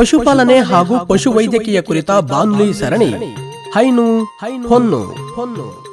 ಪಶುಪಾಲನೆ ಹಾಗೂ ಪಶುವೈದ್ಯಕೀಯ ಕುರಿತ ಬಾನುಲಿ ಸರಣಿ. ಹೈನು ಹೊನ್ನು. ಹೊನ್ನು.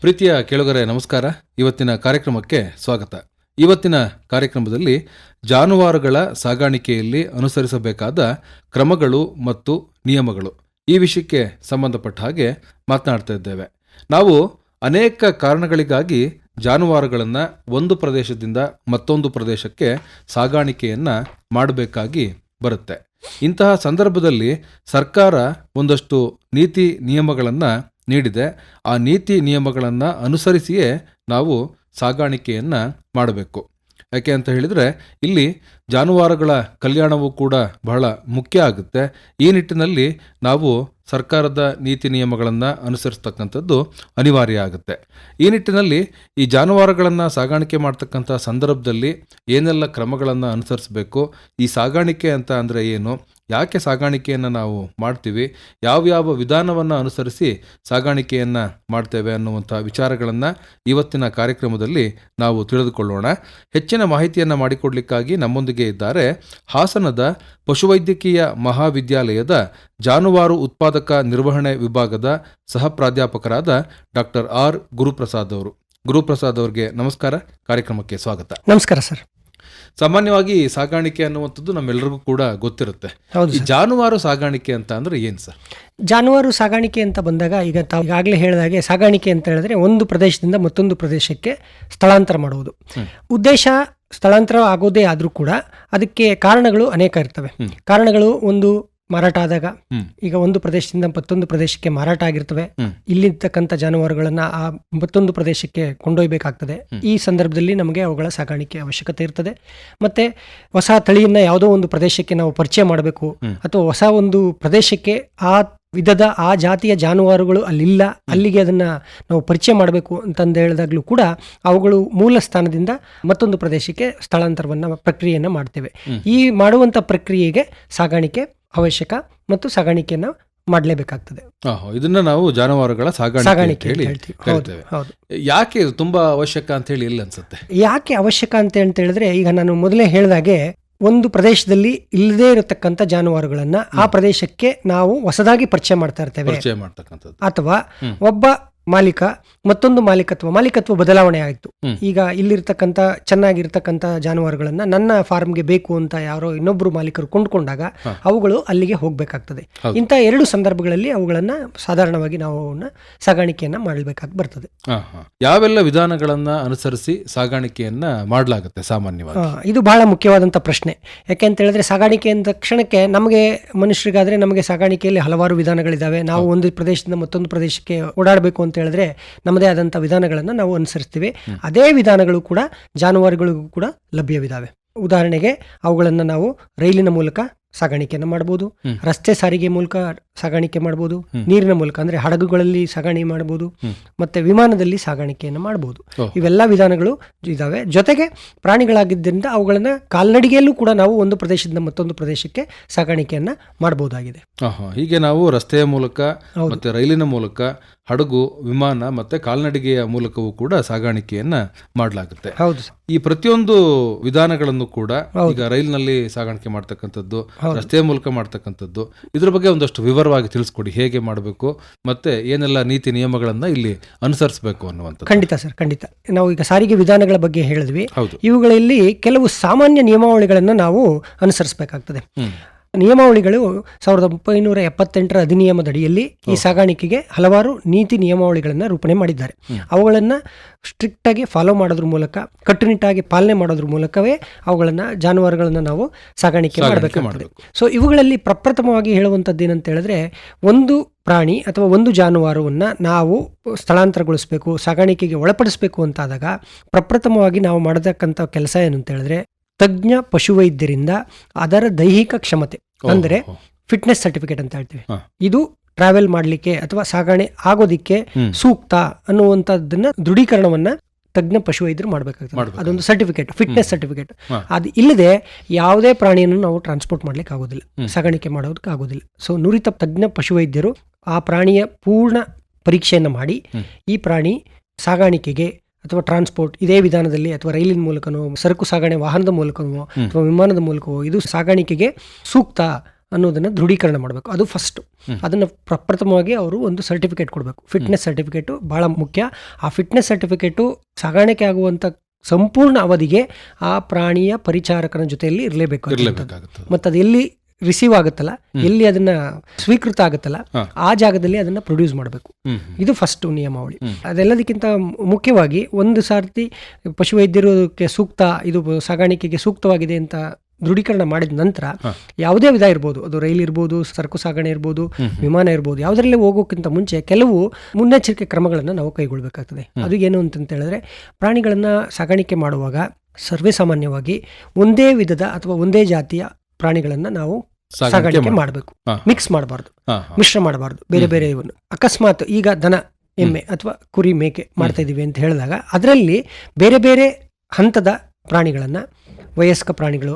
ಪ್ರೀತಿಯ ಕೇಳುಗರೆ ನಮಸ್ಕಾರ. ಇವತ್ತಿನ ಕಾರ್ಯಕ್ರಮಕ್ಕೆ ಸ್ವಾಗತ. ಇವತ್ತಿನ ಕಾರ್ಯಕ್ರಮದಲ್ಲಿ ಜಾನುವಾರುಗಳ ಸಾಗಾಣಿಕೆಯಲ್ಲಿ ಅನುಸರಿಸಬೇಕಾದ ಕ್ರಮಗಳು ಮತ್ತು ನಿಯಮಗಳು ಈ ವಿಷಯಕ್ಕೆ ಸಂಬಂಧಪಟ್ಟ ಹಾಗೆ ಮಾತನಾಡ್ತಾ ಇದ್ದೇವೆ. ನಾವು ಅನೇಕ ಕಾರಣಗಳಿಗಾಗಿ ಜಾನುವಾರುಗಳನ್ನು ಒಂದು ಪ್ರದೇಶದಿಂದ ಮತ್ತೊಂದು ಪ್ರದೇಶಕ್ಕೆ ಸಾಗಾಣಿಕೆಯನ್ನು ಮಾಡಬೇಕಾಗಿ ಬರುತ್ತೆ. ಇಂತಹ ಸಂದರ್ಭದಲ್ಲಿ ಸರ್ಕಾರ ಒಂದಷ್ಟು ನೀತಿ ನಿಯಮಗಳನ್ನು ನೀಡಿದೆ. ಆ ನೀತಿ ನಿಯಮಗಳನ್ನು ಅನುಸರಿಸಿಯೇ ನಾವು ಸಾಗಾಣಿಕೆಯನ್ನು ಮಾಡಬೇಕು. ಯಾಕೆ ಅಂತ ಹೇಳಿದರೆ, ಇಲ್ಲಿ ಜಾನುವಾರುಗಳ ಕಲ್ಯಾಣವೂ ಕೂಡ ಬಹಳ ಮುಖ್ಯ ಆಗುತ್ತೆ. ಈ ನಿಟ್ಟಿನಲ್ಲಿ ನಾವು ಸರ್ಕಾರದ ನೀತಿ ನಿಯಮಗಳನ್ನು ಅನುಸರಿಸ್ತಕ್ಕಂಥದ್ದು ಅನಿವಾರ್ಯ ಆಗುತ್ತೆ. ಈ ನಿಟ್ಟಿನಲ್ಲಿ ಈ ಜಾನುವಾರುಗಳನ್ನು ಸಾಗಾಣಿಕೆ ಮಾಡ್ತಕ್ಕಂಥ ಸಂದರ್ಭದಲ್ಲಿ ಏನೆಲ್ಲ ಕ್ರಮಗಳನ್ನು ಅನುಸರಿಸಬೇಕು, ಈ ಸಾಗಾಣಿಕೆ ಅಂತ ಅಂದರೆ ಏನು ಯಾಕೆ ಸಾಗಾಣಿಕೆಯನ್ನು ನಾವು ಮಾಡ್ತೀವಿ? ಯಾವ್ಯಾವ ವಿಧಾನವನ್ನು ಅನುಸರಿಸಿ ಸಾಗಾಣಿಕೆಯನ್ನು ಮಾಡ್ತೇವೆ ಅನ್ನುವಂಥ ವಿಚಾರಗಳನ್ನು ಇವತ್ತಿನ ಕಾರ್ಯಕ್ರಮದಲ್ಲಿ ನಾವು ತಿಳಿದುಕೊಳ್ಳೋಣ. ಹೆಚ್ಚಿನ ಮಾಹಿತಿಯನ್ನು ಮಾಡಿಕೊಡ್ಲಿಕ್ಕಾಗಿ ನಮ್ಮೊಂದಿಗೆ ಇದ್ದಾರೆ ಹಾಸನದ ಪಶುವೈದ್ಯಕೀಯ ಮಹಾವಿದ್ಯಾಲಯದ ಜಾನುವಾರು ಉತ್ಪಾದಕ ನಿರ್ವಹಣೆ ವಿಭಾಗದ ಸಹ ಪ್ರಾಧ್ಯಾಪಕರಾದ ಡಾಕ್ಟರ್ ಆರ್. ಗುರುಪ್ರಸಾದ್ ಅವರು. ಗುರುಪ್ರಸಾದ್ ಅವರಿಗೆ ನಮಸ್ಕಾರ. ಕಾರ್ಯಕ್ರಮಕ್ಕೆ ಸ್ವಾಗತ. ನಮಸ್ಕಾರ ಸರ್. ಸಾಮಾನ್ಯವಾಗಿ ಸಾಗಾಣಿಕೆ ಅನ್ನುವಂಥದ್ದು ನಮ್ಮೆಲ್ಲರಿಗೂ ಕೂಡ ಗೊತ್ತಿರುತ್ತೆ. ಈ ಜಾನುವಾರು ಸಾಗಾಣಿಕೆ ಅಂತ ಅಂದ್ರೆ ಏನ್ ಸರ್? ಜಾನುವಾರು ಸಾಗಾಣಿಕೆ ಅಂತ ಬಂದಾಗ ಈಗ ತಾವು ಈಗಾಗಲೇ ಹೇಳಿದ ಹಾಗೆ ಸಾಗಾಣಿಕೆ ಅಂತ ಹೇಳಿದ್ರೆ ಒಂದು ಪ್ರದೇಶದಿಂದ ಮತ್ತೊಂದು ಪ್ರದೇಶಕ್ಕೆ ಸ್ಥಳಾಂತರ ಮಾಡುವುದು. ಉದ್ದೇಶ ಸ್ಥಳಾಂತರ ಆಗೋದೇ ಆದರೂ ಕೂಡ ಅದಕ್ಕೆ ಕಾರಣಗಳು ಅನೇಕ ಇರ್ತವೆ. ಕಾರಣಗಳು ಒಂದು ಮಾರಾಟ ಆದಾಗ ಈಗ ಒಂದು ಪ್ರದೇಶದಿಂದ ಮತ್ತೊಂದು ಪ್ರದೇಶಕ್ಕೆ ಮಾರಾಟ ಆಗಿರ್ತವೆ. ಇಲ್ಲಿರ್ತಕ್ಕಂಥ ಜಾನುವಾರುಗಳನ್ನ ಆ ಮತ್ತೊಂದು ಪ್ರದೇಶಕ್ಕೆ ಕೊಂಡೊಯ್ಬೇಕಾಗ್ತದೆ. ಈ ಸಂದರ್ಭದಲ್ಲಿ ನಮಗೆ ಅವುಗಳ ಸಾಗಾಣಿಕೆ ಅವಶ್ಯಕತೆ ಇರ್ತದೆ. ಮತ್ತೆ ಹೊಸ ತಳಿಯನ್ನ ಯಾವುದೋ ಒಂದು ಪ್ರದೇಶಕ್ಕೆ ನಾವು ಪರಿಚಯ ಮಾಡಬೇಕು. ಅಥವಾ ಹೊಸ ಒಂದು ಪ್ರದೇಶಕ್ಕೆ ಆ ವಿಧದ ಆ ಜಾತಿಯ ಜಾನುವಾರುಗಳು ಅಲ್ಲಿಲ್ಲ ಅಲ್ಲಿಗೆ ಅದನ್ನ ನಾವು ಪರಿಚಯ ಮಾಡಬೇಕು ಅಂತಂದು ಹೇಳಿದಾಗಲೂ ಕೂಡ ಅವುಗಳು ಮೂಲ ಸ್ಥಾನದಿಂದ ಮತ್ತೊಂದು ಪ್ರದೇಶಕ್ಕೆ ಸ್ಥಳಾಂತರವನ್ನ ಪ್ರಕ್ರಿಯೆಯನ್ನ ಮಾಡ್ತೇವೆ. ಈ ಮಾಡುವಂತ ಪ್ರಕ್ರಿಯೆಗೆ ಸಾಗಾಣಿಕೆ ಅವಶ್ಯಕ ಮತ್ತು ಸಾಗಾಣಿಕೆಯನ್ನ ಮಾಡಲೇಬೇಕಾಗ್ತದೆ. ಇದನ್ನ ನಾವು ಜಾನುವಾರುಗಳ ಸಾಗಾಣಿಕೆ ಹೇಳ್ತೀವಿ. ಯಾಕೆ ಇದು ತುಂಬಾ ಅವಶ್ಯಕ ಅಂತ ಹೇಳಿ ಇಲ್ಲ ಅನ್ಸುತ್ತೆ? ಯಾಕೆ ಅವಶ್ಯಕ ಅಂತ ಅಂತ ಹೇಳಿದ್ರೆ ಈಗ ನಾನು ಮೊದಲೇ ಹೇಳಿದಾಗೆ ಒಂದು ಪ್ರದೇಶದಲ್ಲಿ ಇಲ್ಲದೇ ಇರತಕ್ಕಂಥ ಜಾನುವಾರುಗಳನ್ನ ಆ ಪ್ರದೇಶಕ್ಕೆ ನಾವು ಹೊಸದಾಗಿ ಪರಿಚಯ ಮಾಡ್ತಾ ಇರ್ತೇವೆ. ಅಥವಾ ಒಬ್ಬ ಮಾಲೀಕ ಮತ್ತೊಂದು ಮಾಲೀಕತ್ವ ಮಾಲೀಕತ್ವ ಬದಲಾವಣೆ ಆಯಿತು. ಈಗ ಇಲ್ಲಿರ್ತಕ್ಕಂಥ ಚೆನ್ನಾಗಿರ್ತಕ್ಕಂಥ ಜಾನುವಾರುಗಳನ್ನ ನನ್ನ ಫಾರ್ಮ್ಗೆ ಬೇಕು ಅಂತ ಯಾರೋ ಇನ್ನೊಬ್ರು ಮಾಲೀಕರು ಕೊಂಡ್ಕೊಂಡಾಗ ಅವುಗಳು ಅಲ್ಲಿಗೆ ಹೋಗಬೇಕಾಗ್ತದೆ. ಇಂಥ ಎರಡು ಸಂದರ್ಭಗಳಲ್ಲಿ ಅವುಗಳನ್ನ ಸಾಧಾರಣವಾಗಿ ನಾವು ಅವನ್ನ ಸಾಗಾಣಿಕೆಯನ್ನ ಮಾಡಬೇಕಾಗಿ ಬರ್ತದೆ. ಯಾವೆಲ್ಲ ವಿಧಾನಗಳನ್ನ ಅನುಸರಿಸಿ ಸಾಗಾಣಿಕೆಯನ್ನ ಮಾಡಲಾಗುತ್ತೆ ಸಾಮಾನ್ಯವಾಗಿ? ಇದು ಬಹಳ ಮುಖ್ಯವಾದಂಥ ಪ್ರಶ್ನೆ. ಯಾಕೆ ಅಂತ ಹೇಳಿದ್ರೆ ಸಾಗಾಣಿಕೆ ಅಂದ ತಕ್ಷಣಕ್ಕೆ ನಮಗೆ ಮನುಷ್ಯರಿಗಾದ್ರೆ ನಮಗೆ ಸಾಗಾಣಿಕೆಯಲ್ಲಿ ಹಲವಾರು ವಿಧಾನಗಳಿದ್ದಾವೆ ನಾವು ಒಂದು ಪ್ರದೇಶದಿಂದ ಮತ್ತೊಂದು ಪ್ರದೇಶಕ್ಕೆ ಓಡಾಡಬೇಕು ಅಂತ ಹೇಳಿದ್ರೆ ನಮ್ಮದೇ ಆದಂಥ ವಿಧಾನಗಳನ್ನು ನಾವು ಅನುಸರಿಸ್ತೀವಿ. ಅದೇ ವಿಧಾನಗಳು ಕೂಡ ಜಾನುವಾರುಗಳಿಗೂ ಕೂಡ ಲಭ್ಯವಿದ್ದಾವೆ ಉದಾಹರಣೆಗೆ ಅವುಗಳನ್ನು ನಾವು ರೈಲಿನ ಮೂಲಕ ಸಾಗಾಣಿಕೆಯನ್ನು ಮಾಡ್ಬೋದು. ರಸ್ತೆ ಸಾರಿಗೆ ಮೂಲಕ ಸಾಗಾಣಿಕೆ ಮಾಡ್ಬೋದು. ನೀರಿನ ಮೂಲಕ ಅಂದ್ರೆ ಹಡಗುಗಳಲ್ಲಿ ಸಾಗಾಣೆ ಮಾಡ್ಬೋದು. ಮತ್ತೆ ವಿಮಾನದಲ್ಲಿ ಸಾಗಾಣಿಕೆಯನ್ನು ಮಾಡ್ಬೋದು. ಇವೆಲ್ಲ ವಿಧಾನಗಳು ಇದಾವೆ. ಜೊತೆಗೆ ಪ್ರಾಣಿಗಳಾಗಿದ್ದರಿಂದ ಅವುಗಳನ್ನ ಕಾಲ್ನಡಿಗೆಯಲ್ಲೂ ಕೂಡ ನಾವು ಒಂದು ಪ್ರದೇಶದಿಂದ ಮತ್ತೊಂದು ಪ್ರದೇಶಕ್ಕೆ ಸಾಗಾಣಿಕೆಯನ್ನ ಮಾಡಬಹುದಾಗಿದೆ. ಹೀಗೆ ನಾವು ರಸ್ತೆಯ ಮೂಲಕ. ಮತ್ತೆ ರೈಲಿನ ಮೂಲಕ ಹಡಗು ವಿಮಾನ ಮತ್ತೆ ಕಾಲ್ನಡಿಗೆಯ ಮೂಲಕವೂ ಕೂಡ ಸಾಗಾಣಿಕೆಯನ್ನ ಮಾಡಲಾಗುತ್ತೆ. ಹೌದು. ಈ ಪ್ರತಿಯೊಂದು ವಿಧಾನಗಳನ್ನು ಕೂಡ ಈಗ ರೈಲಿನಲ್ಲಿ ಸಾಗಾಣಿಕೆ ಮಾಡ್ತಕ್ಕಂಥದ್ದು ರಸ್ತೆಯ ಮೂಲಕ ಮಾಡ್ತಕ್ಕಂಥದ್ದು. ಇದ್ರ ಬಗ್ಗೆ ಒಂದಷ್ಟು ವಿವರವಾಗಿ ತಿಳಿಸ್ಕೊಡಿ ಹೇಗೆ ಮಾಡಬೇಕು ಮತ್ತೆ ಏನೆಲ್ಲ ನೀತಿ ನಿಯಮಗಳನ್ನ ಇಲ್ಲಿ ಅನುಸರಿಸಬೇಕು ಅನ್ನುವಂಥ ಖಂಡಿತ ಸರ್ ಖಂಡಿತ. ನಾವು ಈಗ ಸಾರಿಗೆ ವಿಧಾನಗಳ ಬಗ್ಗೆ ಹೇಳಿದ್ವಿ. ಹೌದು. ಇವುಗಳಲ್ಲಿ ಕೆಲವು ಸಾಮಾನ್ಯ ನಿಯಮಾವಳಿಗಳನ್ನು ನಾವು ಅನುಸರಿಸಬೇಕಾಗ್ತದೆ. ನಿಯಮಾವಳಿಗಳು ಸಾವಿರದ ಒಂಬೈನೂರ ಎಪ್ಪತ್ತೆಂಟರ ಅಧಿನಿಯಮದಡಿಯಲ್ಲಿ ಈ ಸಾಗಾಣಿಕೆಗೆ ಹಲವಾರು ನೀತಿ ನಿಯಮಾವಳಿಗಳನ್ನು ರೂಪಣೆ ಮಾಡಿದ್ದಾರೆ. ಅವುಗಳನ್ನು ಸ್ಟ್ರಿಕ್ಟಾಗಿ ಫಾಲೋ ಮಾಡೋದ್ರ ಮೂಲಕ ಕಟ್ಟುನಿಟ್ಟಾಗಿ ಪಾಲನೆ ಮಾಡೋದ್ರ ಮೂಲಕವೇ ಅವುಗಳನ್ನು ಜಾನುವಾರುಗಳನ್ನು ನಾವು ಸಾಗಾಣಿಕೆ ಮಾಡಬೇಕಾಗ್ತದೆ. ಮಾಡ್ಬೇಕು. ಸೊ ಇವುಗಳಲ್ಲಿ ಪ್ರಪ್ರಥಮವಾಗಿ ಹೇಳುವಂಥದ್ದು ಏನಂತ ಹೇಳಿದ್ರೆ ಒಂದು ಪ್ರಾಣಿ ಅಥವಾ ಒಂದು ಜಾನುವಾರುವನ್ನ ನಾವು ಸ್ಥಳಾಂತರಗೊಳಿಸಬೇಕು ಸಾಗಾಣಿಕೆಗೆ ಒಳಪಡಿಸಬೇಕು ಅಂತಾದಾಗ ಪ್ರಪ್ರಥಮವಾಗಿ ನಾವು ಮಾಡತಕ್ಕಂಥ ಕೆಲಸ ಏನಂತ ಹೇಳಿದ್ರೆ ತಜ್ಞ ಪಶುವೈದ್ಯರಿಂದ ಅದರ ದೈಹಿಕ ಕ್ಷಮತೆ ಅಂದರೆ ಫಿಟ್ನೆಸ್ ಸರ್ಟಿಫಿಕೇಟ್ ಅಂತ ಹೇಳ್ತೀವಿ. ಇದು ಟ್ರಾವೆಲ್ ಮಾಡಲಿಕ್ಕೆ ಅಥವಾ ಸಾಗಣೆ ಆಗೋದಿಕ್ಕೆ ಸೂಕ್ತ ಅನ್ನುವಂಥದ್ದನ್ನ ದೃಢೀಕರಣವನ್ನ ತಜ್ಞ ಪಶುವೈದ್ಯರು ಮಾಡಬೇಕಾಗ್ತದೆ. ಮಾಡ್ಬೇಕಾಗ್ತದೆ. ಅದೊಂದು ಸರ್ಟಿಫಿಕೇಟ್ ಫಿಟ್ನೆಸ್ ಸರ್ಟಿಫಿಕೇಟ್ ಅದು ಇಲ್ಲದೆ ಯಾವುದೇ ಪ್ರಾಣಿಯನ್ನು ನಾವು ಟ್ರಾನ್ಸ್ಪೋರ್ಟ್ ಮಾಡ್ಲಿಕ್ಕೆ ಆಗೋದಿಲ್ಲ. ಸಾಗಾಣಿಕೆ ಮಾಡೋದಕ್ಕೆ ಆಗೋದಿಲ್ಲ. ಸೊ ನುರಿತ ತಜ್ಞ ಪಶುವೈದ್ಯರು ಆ ಪ್ರಾಣಿಯ ಪೂರ್ಣ ಪರೀಕ್ಷೆಯನ್ನು ಮಾಡಿ ಈ ಪ್ರಾಣಿ ಸಾಗಾಣಿಕೆಗೆ ಅಥವಾ ಟ್ರಾನ್ಸ್ಪೋರ್ಟ್ ಇದೇ ವಿಧಾನದಲ್ಲಿ ಅಥವಾ ರೈಲಿನ ಮೂಲಕನೋ ಸರಕು ಸಾಗಣೆ ವಾಹನದ ಮೂಲಕವೋ ಅಥವಾ ವಿಮಾನದ ಮೂಲಕವೋ ಇದು ಸಾಗಾಣಿಕೆಗೆ ಸೂಕ್ತ ಅನ್ನೋದನ್ನು ದೃಢೀಕರಣ ಮಾಡಬೇಕು. ಅದು ಫಸ್ಟ್ ಅದನ್ನು ಪ್ರಪ್ರಥಮವಾಗಿ ಅವರು ಒಂದು ಸರ್ಟಿಫಿಕೇಟ್ ಕೊಡಬೇಕು. ಫಿಟ್ನೆಸ್ ಸರ್ಟಿಫಿಕೇಟು ಭಾಳ ಮುಖ್ಯ. ಆ ಫಿಟ್ನೆಸ್ ಸರ್ಟಿಫಿಕೇಟು ಸಾಗಾಣಿಕೆ ಆಗುವಂಥ ಸಂಪೂರ್ಣ ಅವಧಿಗೆ ಆ ಪ್ರಾಣಿಯ ಪರಿಚಾರಕನ ಜೊತೆಯಲ್ಲಿ ಇರಲೇಬೇಕು ಮತ್ತು ಅದು ಎಲ್ಲಿ ರಿಸೀವ್ ಆಗುತ್ತಲ್ಲ ಎಲ್ಲಿ ಅದನ್ನ ಸ್ವೀಕೃತ ಆಗುತ್ತಲ್ಲ ಆ ಜಾಗದಲ್ಲಿ ಅದನ್ನ ಪ್ರೊಡ್ಯೂಸ್ ಮಾಡಬೇಕು. ಇದು ಫಸ್ಟ್ ನಿಯಮಾವಳಿ. ಅದೆಲ್ಲದಕ್ಕಿಂತ ಮುಖ್ಯವಾಗಿ ಒಂದು ಸಾರ್ತಿ ಪಶುವೈದ್ಯರಿಗೆ ಸೂಕ್ತ ಇದು ಸಾಗಾಣಿಕೆಗೆ ಸೂಕ್ತವಾಗಿದೆ ಅಂತ ದೃಢೀಕರಣ ಮಾಡಿದ ನಂತರ ಯಾವುದೇ ವಿಧ ಇರ್ಬೋದು. ಅದು ರೈಲ್ ಇರ್ಬೋದು ಸರಕು ಸಾಗಣೆ ಇರ್ಬೋದು ವಿಮಾನ ಇರ್ಬೋದು ಯಾವುದರಲ್ಲೇ ಹೋಗೋಕ್ಕಿಂತ ಮುಂಚೆ ಕೆಲವು ಮುನ್ನೆಚ್ಚರಿಕೆ ಕ್ರಮಗಳನ್ನು ನಾವು ಕೈಗೊಳ್ಳಬೇಕಾಗ್ತದೆ ಅದು ಏನು ಅಂತಂತ ಹೇಳಿದ್ರೆ ಪ್ರಾಣಿಗಳನ್ನು ಸಾಗಾಣಿಕೆ ಮಾಡುವಾಗ ಸರ್ವೇ ಸಾಮಾನ್ಯವಾಗಿ ಒಂದೇ ವಿಧದ ಅಥವಾ ಒಂದೇ ಜಾತಿಯ ಪ್ರಾಣಿಗಳನ್ನ ನಾವು ಸಾಗಾಣಿಕೆ ಮಾಡಬೇಕು. ಮಿಕ್ಸ್ ಮಾಡಬಾರ್ದು. ಮಿಶ್ರ ಮಾಡಬಾರ್ದು. ಬೇರೆ ಬೇರೆ ಇವನ್ನು. ಅಕಸ್ಮಾತ್ ಈಗ ದನ ಎಮ್ಮೆ ಅಥವಾ ಕುರಿ ಮೇಕೆ ಮಾಡ್ತಾ ಇದೀವಿ ಅಂತ ಹೇಳಿದಾಗ ಅದರಲ್ಲಿ ಬೇರೆ ಬೇರೆ ಹಂತದ ಪ್ರಾಣಿಗಳನ್ನ ವಯಸ್ಕ ಪ್ರಾಣಿಗಳು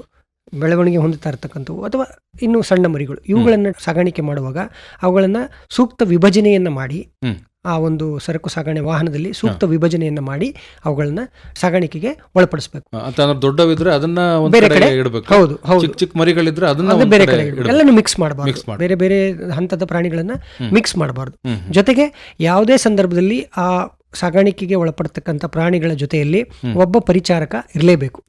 ಬೆಳವಣಿಗೆ ಹೊಂದುತ್ತಾ ಇರತಕ್ಕಂಥವು ಅಥವಾ ಇನ್ನು ಸಣ್ಣ ಮರಿಗಳು ಇವುಗಳನ್ನು ಸಾಗಾಣಿಕೆ ಮಾಡುವಾಗ ಅವುಗಳನ್ನ ಸೂಕ್ತ ವಿಭಜನೆಯನ್ನ ಮಾಡಿ. ಆ ಒಂದು ಸರಕು ಸಾಗಣೆ ವಾಹನದಲ್ಲಿ ಸೂಕ್ತ ವಿಭಜನೆಯನ್ನ ಮಾಡಿ ಅವುಗಳನ್ನ ಸಾಗಾಣಿಕೆಗೆ ಒಳಪಡಿಸಬೇಕು. ದೊಡ್ಡವಿದ್ರೆ ಅದನ್ನ ಒಂದ್ ಬೇರೆ ಕಡೆ ಇಡಬೇಕು. ಹೌದು ಹೌದು. ಚಿಕ್ಕ ಚಿಕ್ಕ ಮರಿಗಳಿದ್ರೆ ಅದನ್ನ ಅದು ಬೇರೆ ಕಡೆ ಎಲ್ಲನೂ ಮಿಕ್ಸ್ ಮಾಡಬಾರ್ದು. ಬೇರೆ ಬೇರೆ ಹಂತದ ಪ್ರಾಣಿಗಳನ್ನ ಮಿಕ್ಸ್ ಮಾಡಬಾರ್ದು. ಜೊತೆಗೆ ಯಾವುದೇ ಸಂದರ್ಭದಲ್ಲಿ ಆ ಸಾಗಾಣಿಕೆಗೆ ಒಳಪಡ್ತಕ್ಕಂಥ ಪ್ರಾಣಿಗಳ ಜೊತೆಯಲ್ಲಿ ಒಬ್ಬ ಪರಿಚಾರಕ ಇರಲೇಬೇಕು.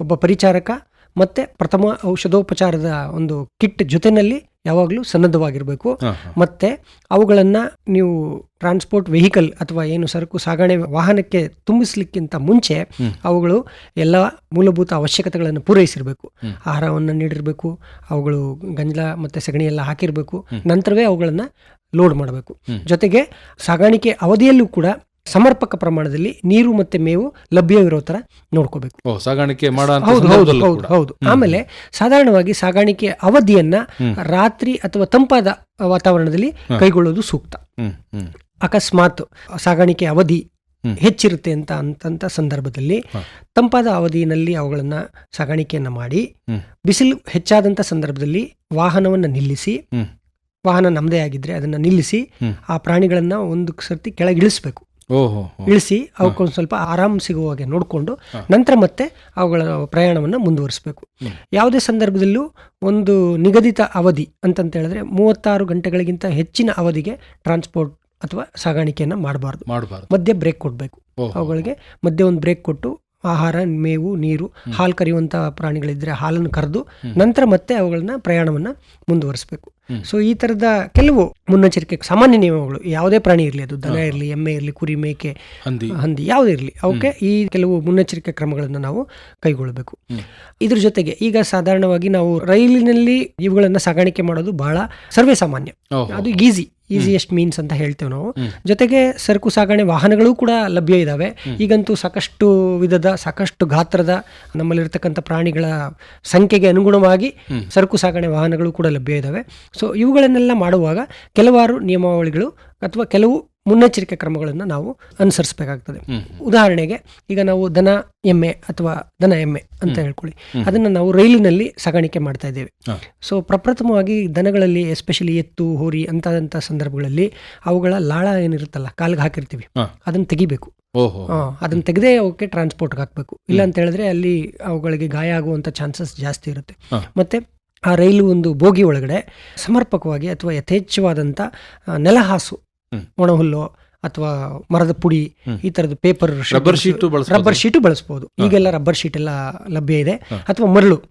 ಒಬ್ಬ ಪರಿಚಾರಕ ಮತ್ತೆ ಪ್ರಥಮ ಔಷಧೋಪಚಾರದ ಒಂದು ಕಿಟ್ ಜೊತೆನಲ್ಲಿ ಯಾವಾಗಲೂ ಸನ್ನದ್ಧವಾಗಿರಬೇಕು. ಮತ್ತು ಅವುಗಳನ್ನು ನೀವು ಟ್ರಾನ್ಸ್ಪೋರ್ಟ್ ವೆಹಿಕಲ್ ಅಥವಾ ಏನು ಸರಕು ಸಾಗಣೆ ವಾಹನಕ್ಕೆ ತುಂಬಿಸ್ಲಿಕ್ಕಿಂತ ಮುಂಚೆ ಅವುಗಳು ಎಲ್ಲ ಮೂಲಭೂತ ಅವಶ್ಯಕತೆಗಳನ್ನು ಪೂರೈಸಿರಬೇಕು. ಆಹಾರವನ್ನು ನೀಡಿರಬೇಕು ಅವುಗಳು ಗಂಜಲ ಮತ್ತು ಸಗಣಿ ಎಲ್ಲ ಹಾಕಿರಬೇಕು. ನಂತರವೇ ಅವುಗಳನ್ನು ಲೋಡ್ ಮಾಡಬೇಕು. ಜೊತೆಗೆ ಸಾಗಾಣಿಕೆ ಅವಧಿಯಲ್ಲೂ ಕೂಡ ಸಮರ್ಪಕ ಪ್ರಮಾಣದಲ್ಲಿ ನೀರು ಮತ್ತೆ ಮೇವು ಲಭ್ಯವಿರೋ ತರ ನೋಡ್ಕೋಬೇಕು. ಸಾಗಾಣಿಕೆ ಮಾಡೋ ಅಂತ ಹೌದು ಆಮೇಲೆ ಸಾಧಾರಣವಾಗಿ ಸಾಗಾಣಿಕೆ ಅವಧಿಯನ್ನ ರಾತ್ರಿ ಅಥವಾ ತಂಪಾದ ವಾತಾವರಣದಲ್ಲಿ ಕೈಗೊಳ್ಳೋದು ಸೂಕ್ತ. ಅಕಸ್ಮಾತ್ ಸಾಗಾಣಿಕೆ ಅವಧಿ. ಹೆಚ್ಚಿರುತ್ತೆ ಅಂತ ಅಂತಂತ ಸಂದರ್ಭದಲ್ಲಿ ತಂಪಾದ ಅವಧಿಯಲ್ಲಿ ಅವುಗಳನ್ನ ಸಾಗಾಣಿಕೆಯನ್ನ ಮಾಡಿ ಬಿಸಿಲು ಹೆಚ್ಚಾದಂತ ಸಂದರ್ಭದಲ್ಲಿ ವಾಹನವನ್ನ ನಿಲ್ಲಿಸಿ ವಾಹನ ನಮ್ಮದೇ ಆಗಿದ್ರೆ ಅದನ್ನ ನಿಲ್ಲಿಸಿ ಆ ಪ್ರಾಣಿಗಳನ್ನ ಒಂದು ಸರ್ತಿ ಕೆಳಗೆ ಇಳಿಸ್ಬೇಕು ಓಹೋ ಹೋ. ಇಳಿಸಿ ಅವಕ್ಕೊಂದು ಸ್ವಲ್ಪ ಆರಾಮ್ ಸಿಗುವ ಹಾಗೆ ನೋಡಿಕೊಂಡು ನಂತರ ಮತ್ತೆ ಅವುಗಳ ಪ್ರಯಾಣವನ್ನು ಮುಂದುವರಿಸಬೇಕು. ಯಾವುದೇ ಸಂದರ್ಭದಲ್ಲೂ ಒಂದು ನಿಗದಿತ ಅವಧಿ ಅಂತಂತ ಹೇಳಿದ್ರೆ ಮೂವತ್ತಾರು ಗಂಟೆಗಳಿಗಿಂತ ಹೆಚ್ಚಿನ ಅವಧಿಗೆ ಟ್ರಾನ್ಸ್ಪೋರ್ಟ್ ಅಥವಾ ಸಾಗಾಣಿಕೆಯನ್ನು ಮಾಡಬಾರ್ದು. ಮಾಡಬಾರ್ದು. ಮಧ್ಯೆ ಬ್ರೇಕ್ ಕೊಡಬೇಕು. ಅವುಗಳಿಗೆ ಮಧ್ಯೆ ಒಂದು ಬ್ರೇಕ್ ಕೊಟ್ಟು ಆಹಾರ ಮೇವು ನೀರು ಹಾಲು ಕರೆಯುವಂಥ ಪ್ರಾಣಿಗಳಿದ್ರೆ ಹಾಲನ್ನು ಕರೆದು ನಂತರ ಮತ್ತೆ ಅವುಗಳನ್ನ ಪ್ರಯಾಣವನ್ನ ಮುಂದುವರಿಸಬೇಕು. ಸೊ ಈ ತರದ ಕೆಲವು ಮುನ್ನೆಚ್ಚರಿಕೆ ಸಾಮಾನ್ಯ ನಿಯಮಗಳು ಯಾವುದೇ ಪ್ರಾಣಿ ಇರಲಿ ಅದು ದನ ಇರಲಿ ಎಮ್ಮೆ ಇರಲಿ ಕುರಿ ಮೇಕೆ ಹಂದಿ. ಹಂದಿ ಯಾವುದೇ ಇರಲಿ ಅವಕ್ಕೆ ಈ ಕೆಲವು ಮುನ್ನೆಚ್ಚರಿಕೆ ಕ್ರಮಗಳನ್ನು ನಾವು ಕೈಗೊಳ್ಳಬೇಕು. ಇದ್ರ ಜೊತೆಗೆ ಈಗ ಸಾಧಾರಣವಾಗಿ ನಾವು ರೈಲಿನಲ್ಲಿ ಇವುಗಳನ್ನ ಸಾಗಾಣಿಕೆ ಮಾಡೋದು ಬಹಳ ಸರ್ವೇ ಸಾಮಾನ್ಯ. ಅದು ಈಸಿ. ಈಸಿಯೆಸ್ಟ್ ಮೀನ್ಸ್ ಅಂತ ಹೇಳ್ತೇವೆ ನಾವು. ಜೊತೆಗೆ ಸರಕು ಸಾಗಣೆ ವಾಹನಗಳು ಕೂಡ ಲಭ್ಯ ಇದ್ದಾವೆ ಈಗಂತೂ ಸಾಕಷ್ಟು ವಿಧದ ಸಾಕಷ್ಟು ಗಾತ್ರದ ನಮ್ಮಲ್ಲಿರ್ತಕ್ಕಂಥ ಪ್ರಾಣಿಗಳ ಸಂಖ್ಯೆಗೆ ಅನುಗುಣವಾಗಿ ಸರಕು ಸಾಗಣೆ ವಾಹನಗಳು ಕೂಡ ಲಭ್ಯ ಇದ್ದಾವೆ ಸೊ ಇವುಗಳನ್ನೆಲ್ಲ ಮಾಡುವಾಗ ಕೆಲವಾರು ನಿಯಮಾವಳಿಗಳು ಅಥವಾ ಕೆಲವು ಮುನ್ನೆಚ್ಚರಿಕೆ ಕ್ರಮಗಳನ್ನು ನಾವು ಅನುಸರಿಸಬೇಕಾಗ್ತದೆ. ಉದಾಹರಣೆಗೆ ಈಗ ನಾವು ದನ ಎಮ್ಮೆ ಅಥವಾ ದನ ಎಮ್ಮೆ ಅಂತ ಹೇಳ್ಕೊಳ್ಳಿ. ಅದನ್ನ ನಾವು ರೈಲಿನಲ್ಲಿ ಸಾಗಾಣಿಕೆ ಮಾಡ್ತಾ ಇದ್ದೇವೆ. ಸೊ ಪ್ರಪ್ರಥಮವಾಗಿ ದನಗಳಲ್ಲಿ ಎಸ್ಪೆಷಲಿ ಎತ್ತು ಹೋರಿ ಅಂತಹ ಸಂದರ್ಭಗಳಲ್ಲಿ ಅವುಗಳ ಲಾಳ ಏನಿರುತ್ತಲ್ಲ ಕಾಲ್ಗೆ ಹಾಕಿರ್ತೀವಿ. ಅದನ್ನು ತೆಗಿಬೇಕು. ಅದನ್ನ ತೆಗೆದೇ ಅವಕ್ಕೆ ಟ್ರಾನ್ಸ್ಪೋರ್ಟ್ಗೆ ಹಾಕಬೇಕು. ಇಲ್ಲ ಅಂತ ಹೇಳಿದ್ರೆ ಅಲ್ಲಿ ಅವುಗಳಿಗೆ ಗಾಯ ಆಗುವಂತ ಚಾನ್ಸಸ್ ಜಾಸ್ತಿ ಇರುತ್ತೆ. ಮತ್ತೆ ಆ ರೈಲು ಒಂದು ಬೋಗಿ ಒಳಗಡೆ ಸಮರ್ಪಕವಾಗಿ ಅಥವಾ ಯಥೇಚ್ಛವಾದಂಥ ನೆಲಹಾಸು. ಒಣಹುಲ್ಲು ಅಥವಾ ಮರದ ಪುಡಿ ಈ ತರದ paper rubber sheet. Rubber sheet ಬಳಸಬಹುದು ಈಗೆಲ್ಲ ರಬ್ಬರ್ ಶೀಟ್ ಎಲ್ಲ ಲಭ್ಯ ಇದೆ. ಅಥವಾ ಮರಳು.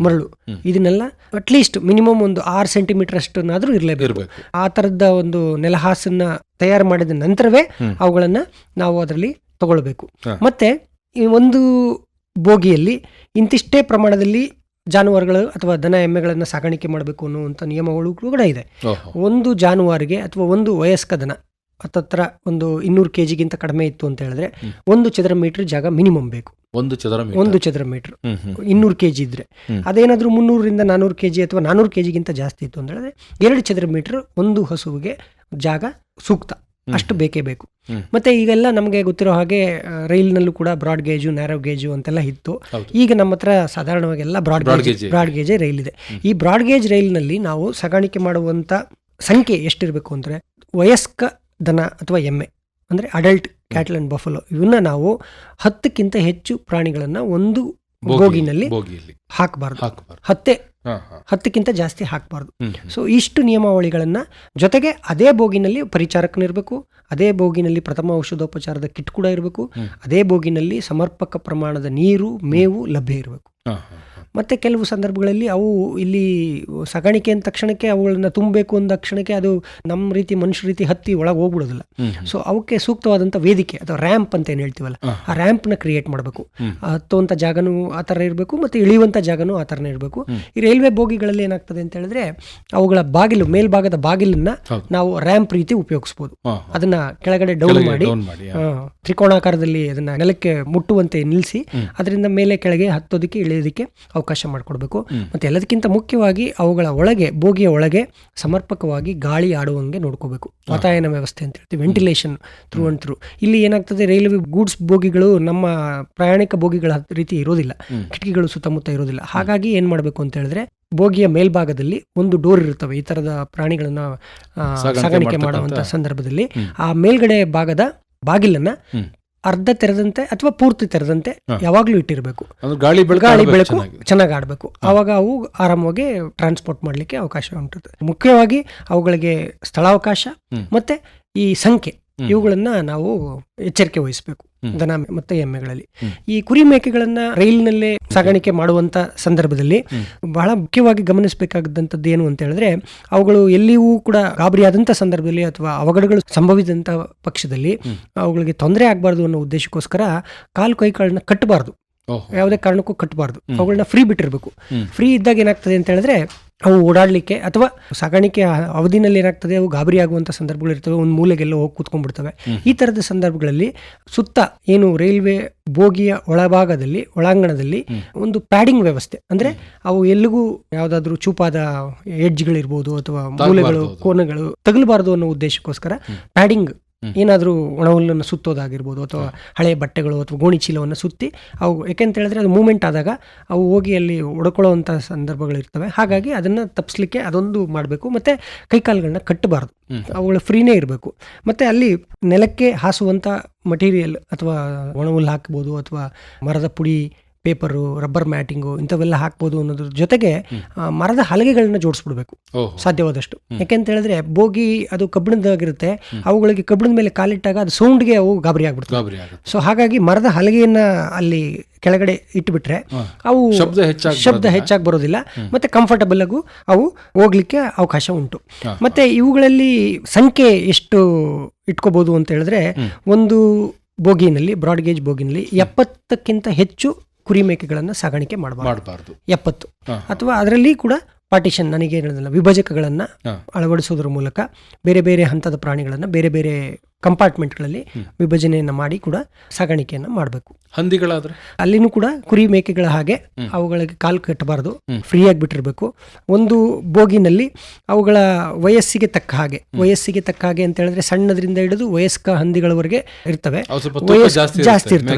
ಮರಳು. ಇದನ್ನೆಲ್ಲ ಅಟ್ಲೀಸ್ಟ್ ಮಿನಿಮಮ್ ಒಂದು ಆರು ಸೆಂಟಿಮೀಟರ್ ಅಷ್ಟನ್ನಾದ್ರೂ ಇರಲೇಬೇಕು. ಆ ತರದ ಒಂದು ನೆಲಹಾಸನ್ನ ತಯಾರು ಮಾಡಿದ ನಂತರವೇ ಅವುಗಳನ್ನ ನಾವು ಅದರಲ್ಲಿ ತಗೊಳ್ಬೇಕು. ಮತ್ತೆ ಈ ಒಂದು ಬೋಗಿಯಲ್ಲಿ ಇಂತಿಷ್ಟೇ ಪ್ರಮಾಣದಲ್ಲಿ ಜಾನುವಾರುಗಳು ಅಥವಾ ದನ ಎಮ್ಮೆಗಳನ್ನು ಸಾಗಾಣಿಕೆ ಮಾಡಬೇಕು ಅನ್ನುವಂಥ ನಿಯಮಗಳು ಕೂಡ ಇದೆ. ಒಂದು ಜಾನುವಾರಿಗೆ ಅಥವಾ ಒಂದು ವಯಸ್ಕ ದನ ಹತ್ತತ್ರ ಒಂದು ಇನ್ನೂರು ಕೆ ಜಿಗಿಂತ ಕಡಿಮೆ ಇತ್ತು ಅಂತ ಹೇಳಿದ್ರೆ ಒಂದು ಚದರ ಮೀಟರ್ ಜಾಗ ಮಿನಿಮಮ್ ಬೇಕು. ಒಂದು ಚದರ. ಒಂದು ಚದರ ಮೀಟರ್. ಇನ್ನೂರು ಕೆ ಜಿ ಇದ್ರೆ. ಅದೇನಾದರೂ ಅದೇನಾದ್ರೂ ಮುನ್ನೂರರಿಂದ ನಾನೂರು ಕೆ ಜಿ ಅಥವಾ ನಾನೂರು ಕೆ ಜಿಗಿಂತ ಜಾಸ್ತಿ ಇತ್ತು ಅಂತ ಹೇಳಿದ್ರೆ ಎರಡು ಚದರ ಮೀಟರ್ ಒಂದು ಹಸುವಿಗೆ ಜಾಗ ಸೂಕ್ತ. ಅಷ್ಟು ಬೇಕೇ ಬೇಕು. ಮತ್ತೆ ಈಗೆಲ್ಲ ನಮಗೆ ಗೊತ್ತಿರೋ ಹಾಗೆ ರೈಲ್ನಲ್ಲೂ ಕೂಡ ಬ್ರಾಡ್ ಗೇಜು ನ್ಯಾರೋ ಗೇಜು ಅಂತೆಲ್ಲ ಇತ್ತು. ಈಗ ನಮ್ಮ ಹತ್ರ ಸಾಧಾರಣವಾಗೆಲ್ಲ ಬ್ರಾಡ್ ಗೇಜ್. ಬ್ರಾಡ್ ಗೇಜೇ ರೈಲ್ ಇದೆ. ಈ ಬ್ರಾಡ್ ಗೇಜ್ ರೈಲ್ನಲ್ಲಿ ನಾವು ಸಾಗಾಣಿಕೆ ಮಾಡುವಂತ ಸಂಖ್ಯೆ ಎಷ್ಟಿರಬೇಕು ಅಂದ್ರೆ ವಯಸ್ಕ ದನ ಅಥವಾ ಎಮ್ಮೆ ಅಂದರೆ ಅಡಲ್ಟ್ ಕ್ಯಾಟಲ್ ಅಂಡ್ ಬಫಲೋ ಇವನ್ನ ನಾವು ಹತ್ತಕ್ಕಿಂತ ಹೆಚ್ಚು ಪ್ರಾಣಿಗಳನ್ನ ಒಂದು ಬೋಗಿನಲ್ಲಿ ಹಾಕಬಾರ್ದು. ಹತ್ತೆ. ಹತ್ತಕ್ಕಿಂತ ಜಾಸ್ತಿ ಹಾಕಬಾರ್ದು. ಸೊ ಇಷ್ಟು ನಿಯಮಾವಳಿಗಳನ್ನು ಜೊತೆಗೆ ಅದೇ ಬೋಗಿನಲ್ಲಿ ಪರಿಚಾರಕನಿರಬೇಕು ಅದೇ ಬೋಗಿನಲ್ಲಿ ಪ್ರಥಮ ಔಷಧೋಪಚಾರದ ಕಿಟ್ ಕೂಡ ಇರಬೇಕು ಅದೇ ಬೋಗಿನಲ್ಲಿ ಸಮರ್ಪಕ ಪ್ರಮಾಣದ ನೀರು ಮೇವು ಲಭ್ಯ ಇರಬೇಕು. ಮತ್ತೆ ಕೆಲವು ಸಂದರ್ಭಗಳಲ್ಲಿ ಅವು ಇಲ್ಲಿ ಸಾಗಾಣಿಕೆ ಅಂದ ತಕ್ಷಣಕ್ಕೆ ಅವುಗಳನ್ನ ತುಂಬಬೇಕು ಅಂದ ತಕ್ಷಣಕ್ಕೆ ಅದು ನಮ್ಮ ರೀತಿ ಮನುಷ್ಯ ರೀತಿ ಹತ್ತಿ ಒಳಗೆ ಹೋಗ್ಬಿಡೋದಿಲ್ಲ. ಸೊ ಅವಕ್ಕೆ ಸೂಕ್ತವಾದಂಥ ವೇದಿಕೆ ಅಥವಾ ರ್ಯಾಂಪ್ ಅಂತ ಏನು ಹೇಳ್ತೀವಲ್ಲ. ಆ ರ್ಯಾಂಪ್ನ ಕ್ರಿಯೇಟ್ ಮಾಡಬೇಕು. ಹತ್ತುವಂಥ ಜಾಗನೂ ಆ ಥರ ಇರಬೇಕು ಮತ್ತು ಇಳಿಯುವಂಥ ಜಾಗನೂ ಆ ಥರನೇ ಇರಬೇಕು ಈ ರೈಲ್ವೆ ಬೋಗಿಗಳಲ್ಲಿ ಏನಾಗ್ತದೆ ಅಂತ ಹೇಳಿದ್ರೆ ಅವುಗಳ ಬಾಗಿಲು ಮೇಲ್ಭಾಗದ ಬಾಗಿಲನ್ನ ನಾವು ರ್ಯಾಂಪ್ ರೀತಿ ಉಪಯೋಗಿಸ್ಬೋದು. ಅದನ್ನ ಕೆಳಗಡೆ ಡೌನ್ ಮಾಡಿ ತ್ರಿಕೋಣಾಕಾರದಲ್ಲಿ ಅದನ್ನ ನೆಲಕ್ಕೆ ಮುಟ್ಟುವಂತೆ ನಿಲ್ಲಿಸಿ. ಅದರಿಂದ ಮೇಲೆ ಕೆಳಗೆ ಹತ್ತೋದಕ್ಕೆ ಇಳಿಯೋದಕ್ಕೆ ಅವಕಾಶ ಮಾಡಿಕೊಡ್ಬೇಕು. ಮತ್ತು ಎಲ್ಲದಕ್ಕಿಂತ ಮುಖ್ಯವಾಗಿ ಅವುಗಳ ಒಳಗೆ ಬೋಗಿಯ ಒಳಗೆ ಸಮರ್ಪಕವಾಗಿ ಗಾಳಿ ಆಡುವಂಗೆ ನೋಡ್ಕೋಬೇಕು. ವಾತಾಯನ ವ್ಯವಸ್ಥೆ ಅಂತ ಹೇಳ್ತೀವಿ. ವೆಂಟಿಲೇಷನ್ ಥ್ರೂ ಅಂಡ್ ಥ್ರೂ ಇಲ್ಲಿ ಏನಾಗ್ತದೆ ರೈಲ್ವೆ ಗೂಡ್ಸ್ ಬೋಗಿಗಳು ನಮ್ಮ ಪ್ರಯಾಣಿಕ ಬೋಗಿಗಳ ರೀತಿ ಇರೋದಿಲ್ಲ. ಕಿಟಕಿಗಳು ಸುತ್ತಮುತ್ತ ಇರೋದಿಲ್ಲ. ಹಾಗಾಗಿ ಏನು ಮಾಡಬೇಕು ಅಂತ ಹೇಳಿದ್ರೆ ಬೋಗಿಯ ಮೇಲ್ಭಾಗದಲ್ಲಿ ಒಂದು ಡೋರ್ ಇರುತ್ತವೆ. ಈ ತರದ ಪ್ರಾಣಿಗಳನ್ನ ಸಾಗಾಣಿಕೆ ಮಾಡುವಂತಹ ಮಾಡುವಂತ ಸಂದರ್ಭದಲ್ಲಿ ಆ ಮೇಲ್ಗಡೆ ಭಾಗದ ಬಾಗಿಲನ್ನ. ಅರ್ಧ ತೆರೆದಂತೆ ಅಥವಾ ಪೂರ್ತಿ ತೆರೆದಂತೆ ಯಾವಾಗಲೂ ಇಟ್ಟಿರಬೇಕು ಗಾಳಿ ಬೆಳಕು ಗಾಳಿ ಬೆಳಕು ಚೆನ್ನಾಗಿ. ಆಡಬೇಕು ಆವಾಗ ಅವು ಆರಾಮವಾಗಿ ಟ್ರಾನ್ಸ್ಪೋರ್ಟ್ ಮಾಡಲಿಕ್ಕೆ ಅವಕಾಶ ಉಂಟು ಮುಖ್ಯವಾಗಿ ಅವುಗಳಿಗೆ ಸ್ಥಳಾವಕಾಶ ಮತ್ತೆ ಈ ಸಂಖ್ಯೆ. ಇವುಗಳನ್ನ ನಾವು ಎಚ್ಚರಿಕೆ ವಹಿಸಬೇಕು. ದನ ಮತ್ತೆ ಎಮ್ಮೆಗಳಲ್ಲಿ. ಈ ಕುರಿ ಮೇಕೆಗಳನ್ನ ರೈಲಿನಲ್ಲೇ ಸಾಗಾಣಿಕೆ ಮಾಡುವಂತ ಸಂದರ್ಭದಲ್ಲಿ ಬಹಳ ಮುಖ್ಯವಾಗಿ ಗಮನಿಸಬೇಕಾದಂತದ್ದು ಏನು ಅಂತ ಹೇಳಿದ್ರೆ ಅವುಗಳು ಎಲ್ಲಿಯೂ ಕೂಡ ಗಾಬರಿಯಾದಂತ ಸಂದರ್ಭದಲ್ಲಿ ಅಥವಾ ಅವಘಡಗಳು ಸಂಭವಿಸಿದಂಥ ಪಕ್ಷದಲ್ಲಿ. ಅವುಗಳಿಗೆ ತೊಂದರೆ ಆಗಬಾರ್ದು ಅನ್ನೋ ಉದ್ದೇಶಕ್ಕೋಸ್ಕರ ಕಾಲು ಕೈಗಳನ್ನ ಕಟ್ಟಬಾರ್ದು ಯಾವುದೇ ಕಾರಣಕ್ಕೂ ಕಟ್ಟಬಾರ್ದು. ಅವುಗಳನ್ನ ಫ್ರೀ ಬಿಟ್ಟಿರಬೇಕು. ಫ್ರೀ ಇದ್ದಾಗ ಏನಾಗ್ತದೆ ಅಂತ ಹೇಳಿದ್ರೆ ಅವು ಓಡಾಡಲಿಕ್ಕೆ ಅಥವಾ ಸಾಗಾಣಿಕೆ ಅವಧಿನಲ್ಲಿ ಏನಾಗ್ತದೆ ಅವು ಗಾಬರಿ ಆಗುವಂಥ ಸಂದರ್ಭಗಳು ಇರ್ತವೆ ಒಂದು ಮೂಲೆಗೆಲ್ಲ ಹೋಗಿ ಕೂತ್ಕೊಂಡ್ಬಿಡ್ತವೆ. ಈ ಥರದ ಸಂದರ್ಭಗಳಲ್ಲಿ ಸುತ್ತ ಏನು ರೈಲ್ವೆ ಬೋಗಿಯ ಒಳಭಾಗದಲ್ಲಿ ಒಳಾಂಗಣದಲ್ಲಿ ಒಂದು ಪ್ಯಾಡಿಂಗ್ ವ್ಯವಸ್ಥೆ. ಅಂದ್ರೆ ಅವು ಎಲ್ಲಿಗೂ ಯಾವುದಾದ್ರೂ ಚೂಪಾದ ಎಡ್ಜ್ಗಳಿರ್ಬೋದು ಅಥವಾ ಮೂಲೆಗಳು ಕೋನಗಳು ತಗಲಬಾರದು ಅನ್ನೋ ಉದ್ದೇಶಕ್ಕೋಸ್ಕರ ಪ್ಯಾಡಿಂಗ್. ಏನಾದರೂ ಒಣಹುಲ್ಲನ್ನು ಸುತ್ತೋದಾಗಿರ್ಬೋದು ಅಥವಾ ಹಳೆ ಬಟ್ಟೆಗಳು ಅಥವಾ ಗೋಣಿ ಚೀಲವನ್ನು ಸುತ್ತಿ ಅವು ಯಾಕೆಂತ ಹೇಳಿದ್ರೆ ಅದು ಮೂಮೆಂಟ್ ಆದಾಗ ಅವು ಹೋಗಿ ಅಲ್ಲಿ ಒಡ್ಕೊಳ್ಳೋವಂಥ ಸಂದರ್ಭಗಳು ಇರ್ತವೆ ಹಾಗಾಗಿ ಅದನ್ನು ತಪ್ಪಿಸ್ಲಿಕ್ಕೆ ಅದೊಂದು ಮಾಡಬೇಕು. ಮತ್ತು ಕೈಕಾಲುಗಳನ್ನ ಕಟ್ಟಬಾರ್ದು. ಅವುಗಳ ಅವುಗಳು ಫ್ರೀನೇ ಇರಬೇಕು. ಮತ್ತು ಅಲ್ಲಿ ನೆಲಕ್ಕೆ ಹಾಸುವಂಥ ಮಟೀರಿಯಲ್ ಅಥವಾ ಒಣಹುಲ್ಲು ಹಾಕ್ಬೋದು ಅಥವಾ ಮರದ ಪುಡಿ ಪೇಪರು ರಬ್ಬರ್ ಮ್ಯಾಟಿಂಗು ಇಂಥವೆಲ್ಲ ಹಾಕ್ಬೋದು ಅನ್ನೋದ್ರ ಜೊತೆಗೆ ಮರದ ಹಲಗೆಗಳನ್ನ ಜೋಡಿಸ್ಬಿಡ್ಬೇಕು. ಸಾಧ್ಯವಾದಷ್ಟು. ಯಾಕೆಂತ ಹೇಳಿದ್ರೆ ಬೋಗಿ ಅದು ಕಬ್ಬಿಣದಾಗಿರುತ್ತೆ ಅವುಗಳಿಗೆ ಕಬ್ಬಿಣದ ಮೇಲೆ ಕಾಲಿಟ್ಟಾಗ ಅದು ಸೌಂಡ್ಗೆ ಅವು ಗಾಬರಿ ಆಗ್ಬಿಡ್ತವೆ. ಸೊ ಹಾಗಾಗಿ ಮರದ ಹಲಗೆಯನ್ನ ಅಲ್ಲಿ ಕೆಳಗಡೆ ಇಟ್ಬಿಟ್ರೆ. ಅವು ಶಬ್ದ ಹೆಚ್ಚಾಗಿ ಶಬ್ದ ಬರೋದಿಲ್ಲ. ಹೆಚ್ಚಾಗಿ ಬರೋದಿಲ್ಲ. ಮತ್ತೆ ಕಂಫರ್ಟಬಲ್ ಆಗು ಅವು ಹೋಗ್ಲಿಕ್ಕೆ ಅವಕಾಶ ಉಂಟು. ಮತ್ತೆ ಇವುಗಳಲ್ಲಿ ಸಂಖ್ಯೆ ಎಷ್ಟು ಇಟ್ಕೋಬಹುದು ಅಂತ ಹೇಳಿದ್ರೆ ಒಂದು ಬೋಗಿನಲ್ಲಿ ಬ್ರಾಡ್ ಗೇಜ್ ಬೋಗಿನಲ್ಲಿ ಎಪ್ಪತ್ತಕ್ಕಿಂತ ಹೆಚ್ಚು ಕುರಿ ಮೇಕೆಗಳನ್ನು ಸಾಗಾಣಿಕೆ ಮಾಡಬಾರ್ದು. ಮಾಡಬಾರ್ದು. ಎಪ್ಪತ್ತು. ಅಥವಾ ಅದರಲ್ಲಿ ಕೂಡ ಪಾರ್ಟಿಷನ್ ನನಗೆ ಹೇಳಿದ್ನಲ್ಲ ವಿಭಜಕಗಳನ್ನು. ಅಳವಡಿಸೋದ್ರ ಮೂಲಕ ಬೇರೆ ಬೇರೆ ಹಂತದ ಪ್ರಾಣಿಗಳನ್ನು ಬೇರೆ ಬೇರೆ ಕಂಪಾರ್ಟ್ಮೆಂಟ್ಗಳಲ್ಲಿ ವಿಭಜನೆಯನ್ನು ಮಾಡಿ ಕೂಡ ಸಾಗಾಣಿಕೆಯನ್ನು ಮಾಡಬೇಕು. ಹಂದಿಗಳಾದ್ರೆ? ಅಲ್ಲಿನೂ ಕೂಡ ಕುರಿ ಮೇಕೆಗಳ ಹಾಗೆ ಅವುಗಳಿಗೆ ಕಾಲು ಕಟ್ಟಬಾರದು ಫ್ರೀ ಆಗಿ ಬಿಟ್ಟಿರಬೇಕು. ಒಂದು ಬೋಗಿನಲ್ಲಿ ಅವುಗಳ ವಯಸ್ಸಿಗೆ ತಕ್ಕ ಹಾಗೆ ವಯಸ್ಸಿಗೆ ತಕ್ಕ ಹಾಗೆ ಅಂತ ಹೇಳಿದ್ರೆ ಸಣ್ಣದ್ರಿಂದ ಹಿಡಿದು ವಯಸ್ಕ ಹಂದಿಗಳವರೆಗೆ ಇರ್ತವೆ. ಜಾಸ್ತಿ ಇರ್ತವೆ.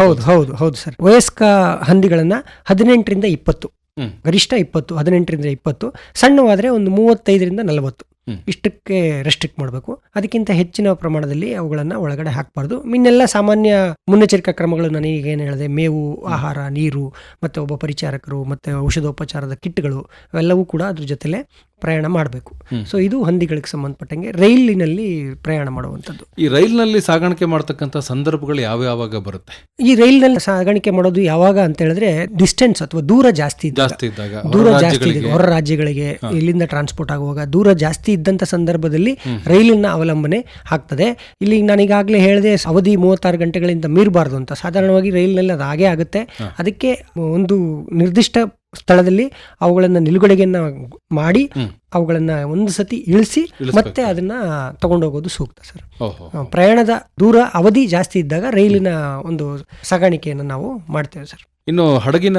ಹೌದು ಹೌದು ಹೌದು ಸರ್. ವಯಸ್ಕ ಹಂದಿಗಳನ್ನ ಹದಿನೆಂಟರಿಂದ ಇಪ್ಪತ್ತು. ಗರಿಷ್ಠ ಇಪ್ಪತ್ತು ಹದಿನೆಂಟರಿಂದ ಇಪ್ಪತ್ತು ಸಣ್ಣವಾದರೆ ಒಂದು ಮೂವತ್ತೈದರಿಂದ ನಲವತ್ತು. ಇಷ್ಟಕ್ಕೆ ರೆಸ್ಟ್ರಿಕ್ಟ್ ಮಾಡಬೇಕು. ಅದಕ್ಕಿಂತ ಹೆಚ್ಚಿನ ಪ್ರಮಾಣದಲ್ಲಿ ಅವುಗಳನ್ನು ಒಳಗಡೆ ಹಾಕಬಾರ್ದು. ಇನ್ನೆಲ್ಲ ಸಾಮಾನ್ಯ ಮುನ್ನೆಚ್ಚರಿಕಾ ಕ್ರಮಗಳು ನನಗೆ ಏನು ಹೇಳಿದೆ ಮೇವು ಆಹಾರ ನೀರು ಮತ್ತು ಒಬ್ಬ ಪರಿಚಾರಕರು ಮತ್ತು ಔಷಧೋಪಚಾರದ ಕಿಟ್ಗಳು ಅವೆಲ್ಲವೂ ಕೂಡ ಅದ್ರ ಜೊತೆಲೆ ಪ್ರಯಾಣ ಮಾಡಬೇಕು. ಸೊ ಇದು ಹಂದಿಗಳಿಗೆ ಸಂಬಂಧಪಟ್ಟಂಗೆ ರೈಲಿನಲ್ಲಿ ಪ್ರಯಾಣ ಮಾಡುವಂಥದ್ದು. ಈ ರೈಲ್ನಲ್ಲಿ ಸಾಗಾಣಿಕೆ ಮಾಡ್ತಕ್ಕಂಥ ಸಂದರ್ಭಗಳು ಯಾವ ಯಾವಾಗ ಬರುತ್ತೆ? ಈ ರೈಲ್ನಲ್ಲಿ ಸಾಗಾಣಿಕೆ ಮಾಡೋದು ಯಾವಾಗ ಅಂತ ಹೇಳಿದ್ರೆ ಡಿಸ್ಟೆನ್ಸ್ ಅಥವಾ ದೂರ ಜಾಸ್ತಿ ಇದ್ದಾಗ. ಜಾಸ್ತಿ ಇದ್ದಾಗ. ದೂರ ಜಾಸ್ತಿ ಹೊರ ರಾಜ್ಯಗಳಿಗೆ ಇಲ್ಲಿಂದ ಟ್ರಾನ್ಸ್ಪೋರ್ಟ್ ಆಗುವಾಗ ದೂರ ಜಾಸ್ತಿ ಇದ್ದಂಥ ಸಂದರ್ಭದಲ್ಲಿ ರೈಲಿನ ಅವಲಂಬನೆ ಆಗ್ತದೆ. ಇಲ್ಲಿ ನಾನೀಗಾಗಲೇ ಹೇಳಿದೆ ಅವಧಿ ಮೂವತ್ತಾರು ಗಂಟೆಗಳಿಂದ ಮೀರಬಾರ್ದು ಅಂತ. ಸಾಧಾರಣವಾಗಿ ರೈಲಿನಲ್ಲಿ ಅದು ಹಾಗೆ ಆಗುತ್ತೆ. ಅದಕ್ಕೆ ಒಂದು ನಿರ್ದಿಷ್ಟ ಸ್ಥಳದಲ್ಲಿ ಅವುಗಳನ್ನು ನಿಲುಗಡೆಗೆನ್ನ ಮಾಡಿ. ಅವುಗಳನ್ನ ಒಂದು ಸತಿ ಇಳಿಸಿ ಮತ್ತೆ ಅದನ್ನ ತಗೊಂಡೋಗೋದು ಸೂಕ್ತ ಸರ್. ಪ್ರಯಾಣದ ದೂರ ಅವಧಿ ಜಾಸ್ತಿ ಇದ್ದಾಗ ರೈಲಿನ ಒಂದು ಸಾಗಾಣಿಕೆಯನ್ನು ನಾವು ಮಾಡ್ತೇವೆ ಸರ್. ಇನ್ನು ಹಡಗಿನ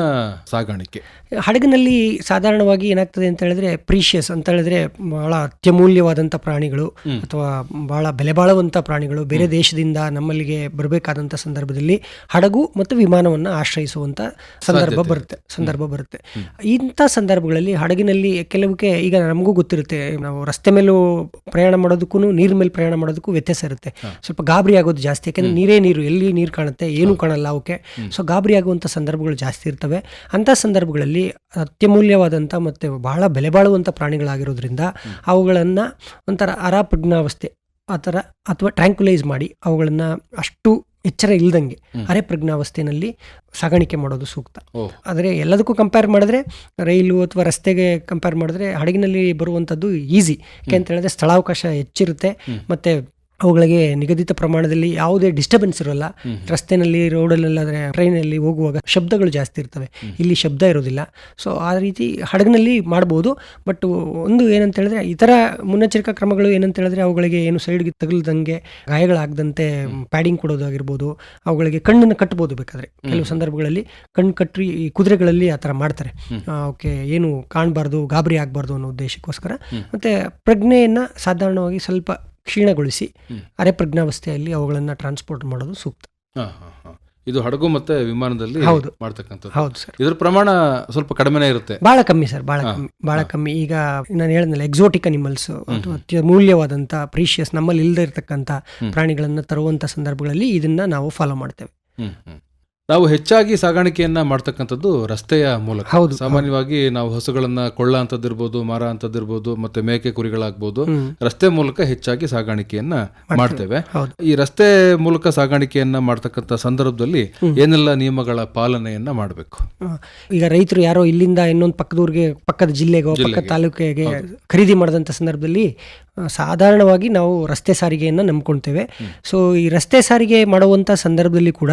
ಸಾಗಾಣಿಕೆ. ಹಡಗಿನಲ್ಲಿ ಸಾಧಾರಣವಾಗಿ ಏನಾಗ್ತದೆ ಅಂತ ಹೇಳಿದ್ರೆ ಪ್ರೀಶಿಯಸ್ ಅಂತ ಹೇಳಿದ್ರೆ ಬಹಳ ಅತ್ಯಮೂಲ್ಯವಾದಂತ ಪ್ರಾಣಿಗಳು ಅಥವಾ ಬಹಳ ಬೆಲೆ ಬಾಳುವಂಥ ಪ್ರಾಣಿಗಳು ಬೇರೆ ದೇಶದಿಂದ ನಮ್ಮಲ್ಲಿಗೆ ಬರಬೇಕಾದಂತ ಸಂದರ್ಭದಲ್ಲಿ ಹಡಗು ಮತ್ತು ವಿಮಾನವನ್ನು ಆಶ್ರಯಿಸುವಂತ ಸಂದರ್ಭ ಬರುತ್ತೆ ಸಂದರ್ಭ ಬರುತ್ತೆ. ಇಂಥ ಸಂದರ್ಭಗಳಲ್ಲಿ ಹಡಗಿನಲ್ಲಿ ಕೆಲವಕ್ಕೆ ಈಗ ನಮಗೂ ನಮಗೂ ಗೊತ್ತಿರುತ್ತೆ. ನಾವು ರಸ್ತೆ ಮೇಲೂ ಪ್ರಯಾಣ ಮಾಡೋದಕ್ಕೂ ನೀರ್ ಮೇಲೆ ಪ್ರಯಾಣ ಮಾಡೋದಕ್ಕೂ ವ್ಯತ್ಯಾಸ ಇರುತ್ತೆ. ಸ್ವಲ್ಪ ಗಾಬರಿ ಆಗೋದು ಜಾಸ್ತಿ ಯಾಕಂದ್ರೆ ನೀರೇ ನೀರು ಎಲ್ಲಿ ನೀರು ಕಾಣುತ್ತೆ ಏನು ಕಾಣಲ್ಲ ಅವಕ್ಕೆ. ಸೊ ಗಾಬರಿ ಆಗುವಂಥ ಸಂದರ್ಭಗಳು ಜಾಸ್ತಿ ಇರ್ತವೆ. ಅಂಥ ಸಂದರ್ಭಗಳಲ್ಲಿ ಅತ್ಯಮೂಲ್ಯವಾದಂಥ ಮತ್ತು ಬಹಳ ಬೆಲೆ ಬಾಳುವಂಥ ಪ್ರಾಣಿಗಳಾಗಿರೋದ್ರಿಂದ ಅವುಗಳನ್ನು ಒಂಥರ ಅರಾಪ್ರಜ್ಞಾವಸ್ಥೆ ಆ ಥರ ಅಥವಾ ಟ್ರ್ಯಾಂಕ್ಯುಲೈಸ್ ಮಾಡಿ ಅವುಗಳನ್ನು ಅಷ್ಟು ಎಚ್ಚರ ಇಲ್ದಂಗೆ ಅರೆ ಪ್ರಜ್ಞಾವಸ್ಥೆಯಲ್ಲಿ ಸಾಗಾಣಿಕೆ ಮಾಡೋದು ಸೂಕ್ತ. ಆದರೆ ಎಲ್ಲದಕ್ಕೂ ಕಂಪೇರ್ ಮಾಡಿದ್ರೆ ರೈಲು ಅಥವಾ ರಸ್ತೆಗೆ ಕಂಪೇರ್ ಮಾಡಿದ್ರೆ ಹಡಗಿನಲ್ಲಿ ಬರುವಂಥದ್ದು ಈಸಿ ಯಾಕೆ ಅಂತ ಹೇಳಿದ್ರೆ ಸ್ಥಳಾವಕಾಶ ಹೆಚ್ಚಿರುತ್ತೆ ಮತ್ತೆ ಅವುಗಳಿಗೆ ನಿಗದಿತ ಪ್ರಮಾಣದಲ್ಲಿ ಯಾವುದೇ ಡಿಸ್ಟರ್ಬೆನ್ಸ್ ಇರೋಲ್ಲ. ರಸ್ತೆನಲ್ಲಿ ರೋಡಲ್ಲಾದರೆ ಟ್ರೈನಲ್ಲಿ ಹೋಗುವಾಗ ಶಬ್ದಗಳು ಜಾಸ್ತಿ ಇರ್ತವೆ. ಇಲ್ಲಿ ಶಬ್ದ ಇರೋದಿಲ್ಲ ಸೊ ಆ ರೀತಿ ಹಡಗಿನಲ್ಲಿ ಮಾಡ್ಬೋದು. ಬಟ್ ಒಂದು ಏನಂತ ಹೇಳಿದ್ರೆ ಇತರ ಮುನ್ನೆಚ್ಚರಿಕಾ ಕ್ರಮಗಳು ಏನಂತ ಹೇಳಿದ್ರೆ ಅವುಗಳಿಗೆ ಏನು ಸೈಡ್ಗೆ ತಗಲ್ದಂಗೆ ಗಾಯಗಳಾಗದಂತೆ ಪ್ಯಾಡಿಂಗ್ ಕೊಡೋದಾಗಿರ್ಬೋದು. ಅವುಗಳಿಗೆ ಕಣ್ಣನ್ನು ಕಟ್ಬೋದು ಬೇಕಾದರೆ. ಕೆಲವು ಸಂದರ್ಭಗಳಲ್ಲಿ ಕಣ್ಣು ಕಟ್ಟಿ ಈ ಕುದುರೆಗಳಲ್ಲಿ ಆ ಥರ ಮಾಡ್ತಾರೆ. ಓಕೆ ಏನು ಕಾಣಬಾರ್ದು ಗಾಬರಿ ಆಗಬಾರ್ದು ಅನ್ನೋ ಉದ್ದೇಶಕ್ಕೋಸ್ಕರ. ಮತ್ತೆ ಪ್ರಜ್ಞೆಯನ್ನು ಸಾಧಾರಣವಾಗಿ ಸ್ವಲ್ಪ ಕ್ಷೀಣಗೊಳಿಸಿ ಅರೆ ಪ್ರಜ್ಞಾವಸ್ಥೆಯಲ್ಲಿ ಅವುಗಳನ್ನು ಟ್ರಾನ್ಸ್ಪೋರ್ಟ್ ಮಾಡೋದು ಸೂಕ್ತ. ಇದು ಹಡಗು ಮತ್ತೆ ವಿಮಾನದಲ್ಲಿ ಹೌದು. ಹೌದು ಸರ್. ಇದ್ರ ಪ್ರಮಾಣ ಸ್ವಲ್ಪ ಕಡಿಮೆನೇ ಇರುತ್ತೆ. ಬಹಳ ಕಮ್ಮಿ ಸರ್ ಬಹಳ ಕಮ್ಮಿ ಬಹಳ ಕಮ್ಮಿ. ಈಗ ನಾನು ಹೇಳಿದ್ನಲ್ಲ ಎಕ್ಸೋಟಿಕ್ ಅನಿಮಲ್ಸ್ ಅತ್ಯ ಮೂಲ್ಯವಾದಂಥ ಪ್ರೀಶಿಯಸ್ ನಮ್ಮಲ್ಲಿ ಇಲ್ಲದೆ ಇರತಕ್ಕಂಥ ಪ್ರಾಣಿಗಳನ್ನು ತರುವಂತ ಸಂದರ್ಭಗಳಲ್ಲಿ ಇದನ್ನ ನಾವು ಫಾಲೋ ಮಾಡ್ತೇವೆ. ನಾವು ಹೆಚ್ಚಾಗಿ ಸಾಗಾಣಿಕೆಯನ್ನ ಮಾಡ್ತಕ್ಕಂಥದ್ದು ರಸ್ತೆಯ ಮೂಲಕ. ಹೌದು, ಸಾಮಾನ್ಯವಾಗಿ ನಾವು ಹಸುಗಳನ್ನ ಕೊಳ್ಳ ಅಂತದಿರ್ಬೋದು ಮಾರ ಅಂತದಿರ್ಬೋದು ಮತ್ತೆ ಮೇಕೆ ಕುರಿಗಳಾಗ್ಬೋದು. ರಸ್ತೆ ಮೂಲಕ ಹೆಚ್ಚಾಗಿ ಸಾಗಾಣಿಕೆಯನ್ನ ಮಾಡ್ತೇವೆ. ಈ ರಸ್ತೆ ಮೂಲಕ ಸಾಗಾಣಿಕೆಯನ್ನ ಮಾಡ್ತಕ್ಕಂಥ ಸಂದರ್ಭದಲ್ಲಿ ಏನೆಲ್ಲ ನಿಯಮಗಳ ಪಾಲನೆಯನ್ನ ಮಾಡಬೇಕು? ಈಗ ರೈತರು ಯಾರೋ ಇಲ್ಲಿಂದ ಇನ್ನೊಂದು ಪಕ್ಕದೂರಿಗೆ ಪಕ್ಕದ ಜಿಲ್ಲೆಗೋ ಪಕ್ಕದ ತಾಲೂಕಿಗೆ ಖರೀದಿ ಮಾಡಿದಂತ ಸಂದರ್ಭದಲ್ಲಿ ಸಾಧಾರಣವಾಗಿ ನಾವು ರಸ್ತೆ ಸಾರಿಗೆಯನ್ನು ನಂಬ್ಕೊಳ್ತೇವೆ ಸೊ ಈ ರಸ್ತೆ ಸಾರಿಗೆ ಮಾಡುವಂಥ ಸಂದರ್ಭದಲ್ಲಿ ಕೂಡ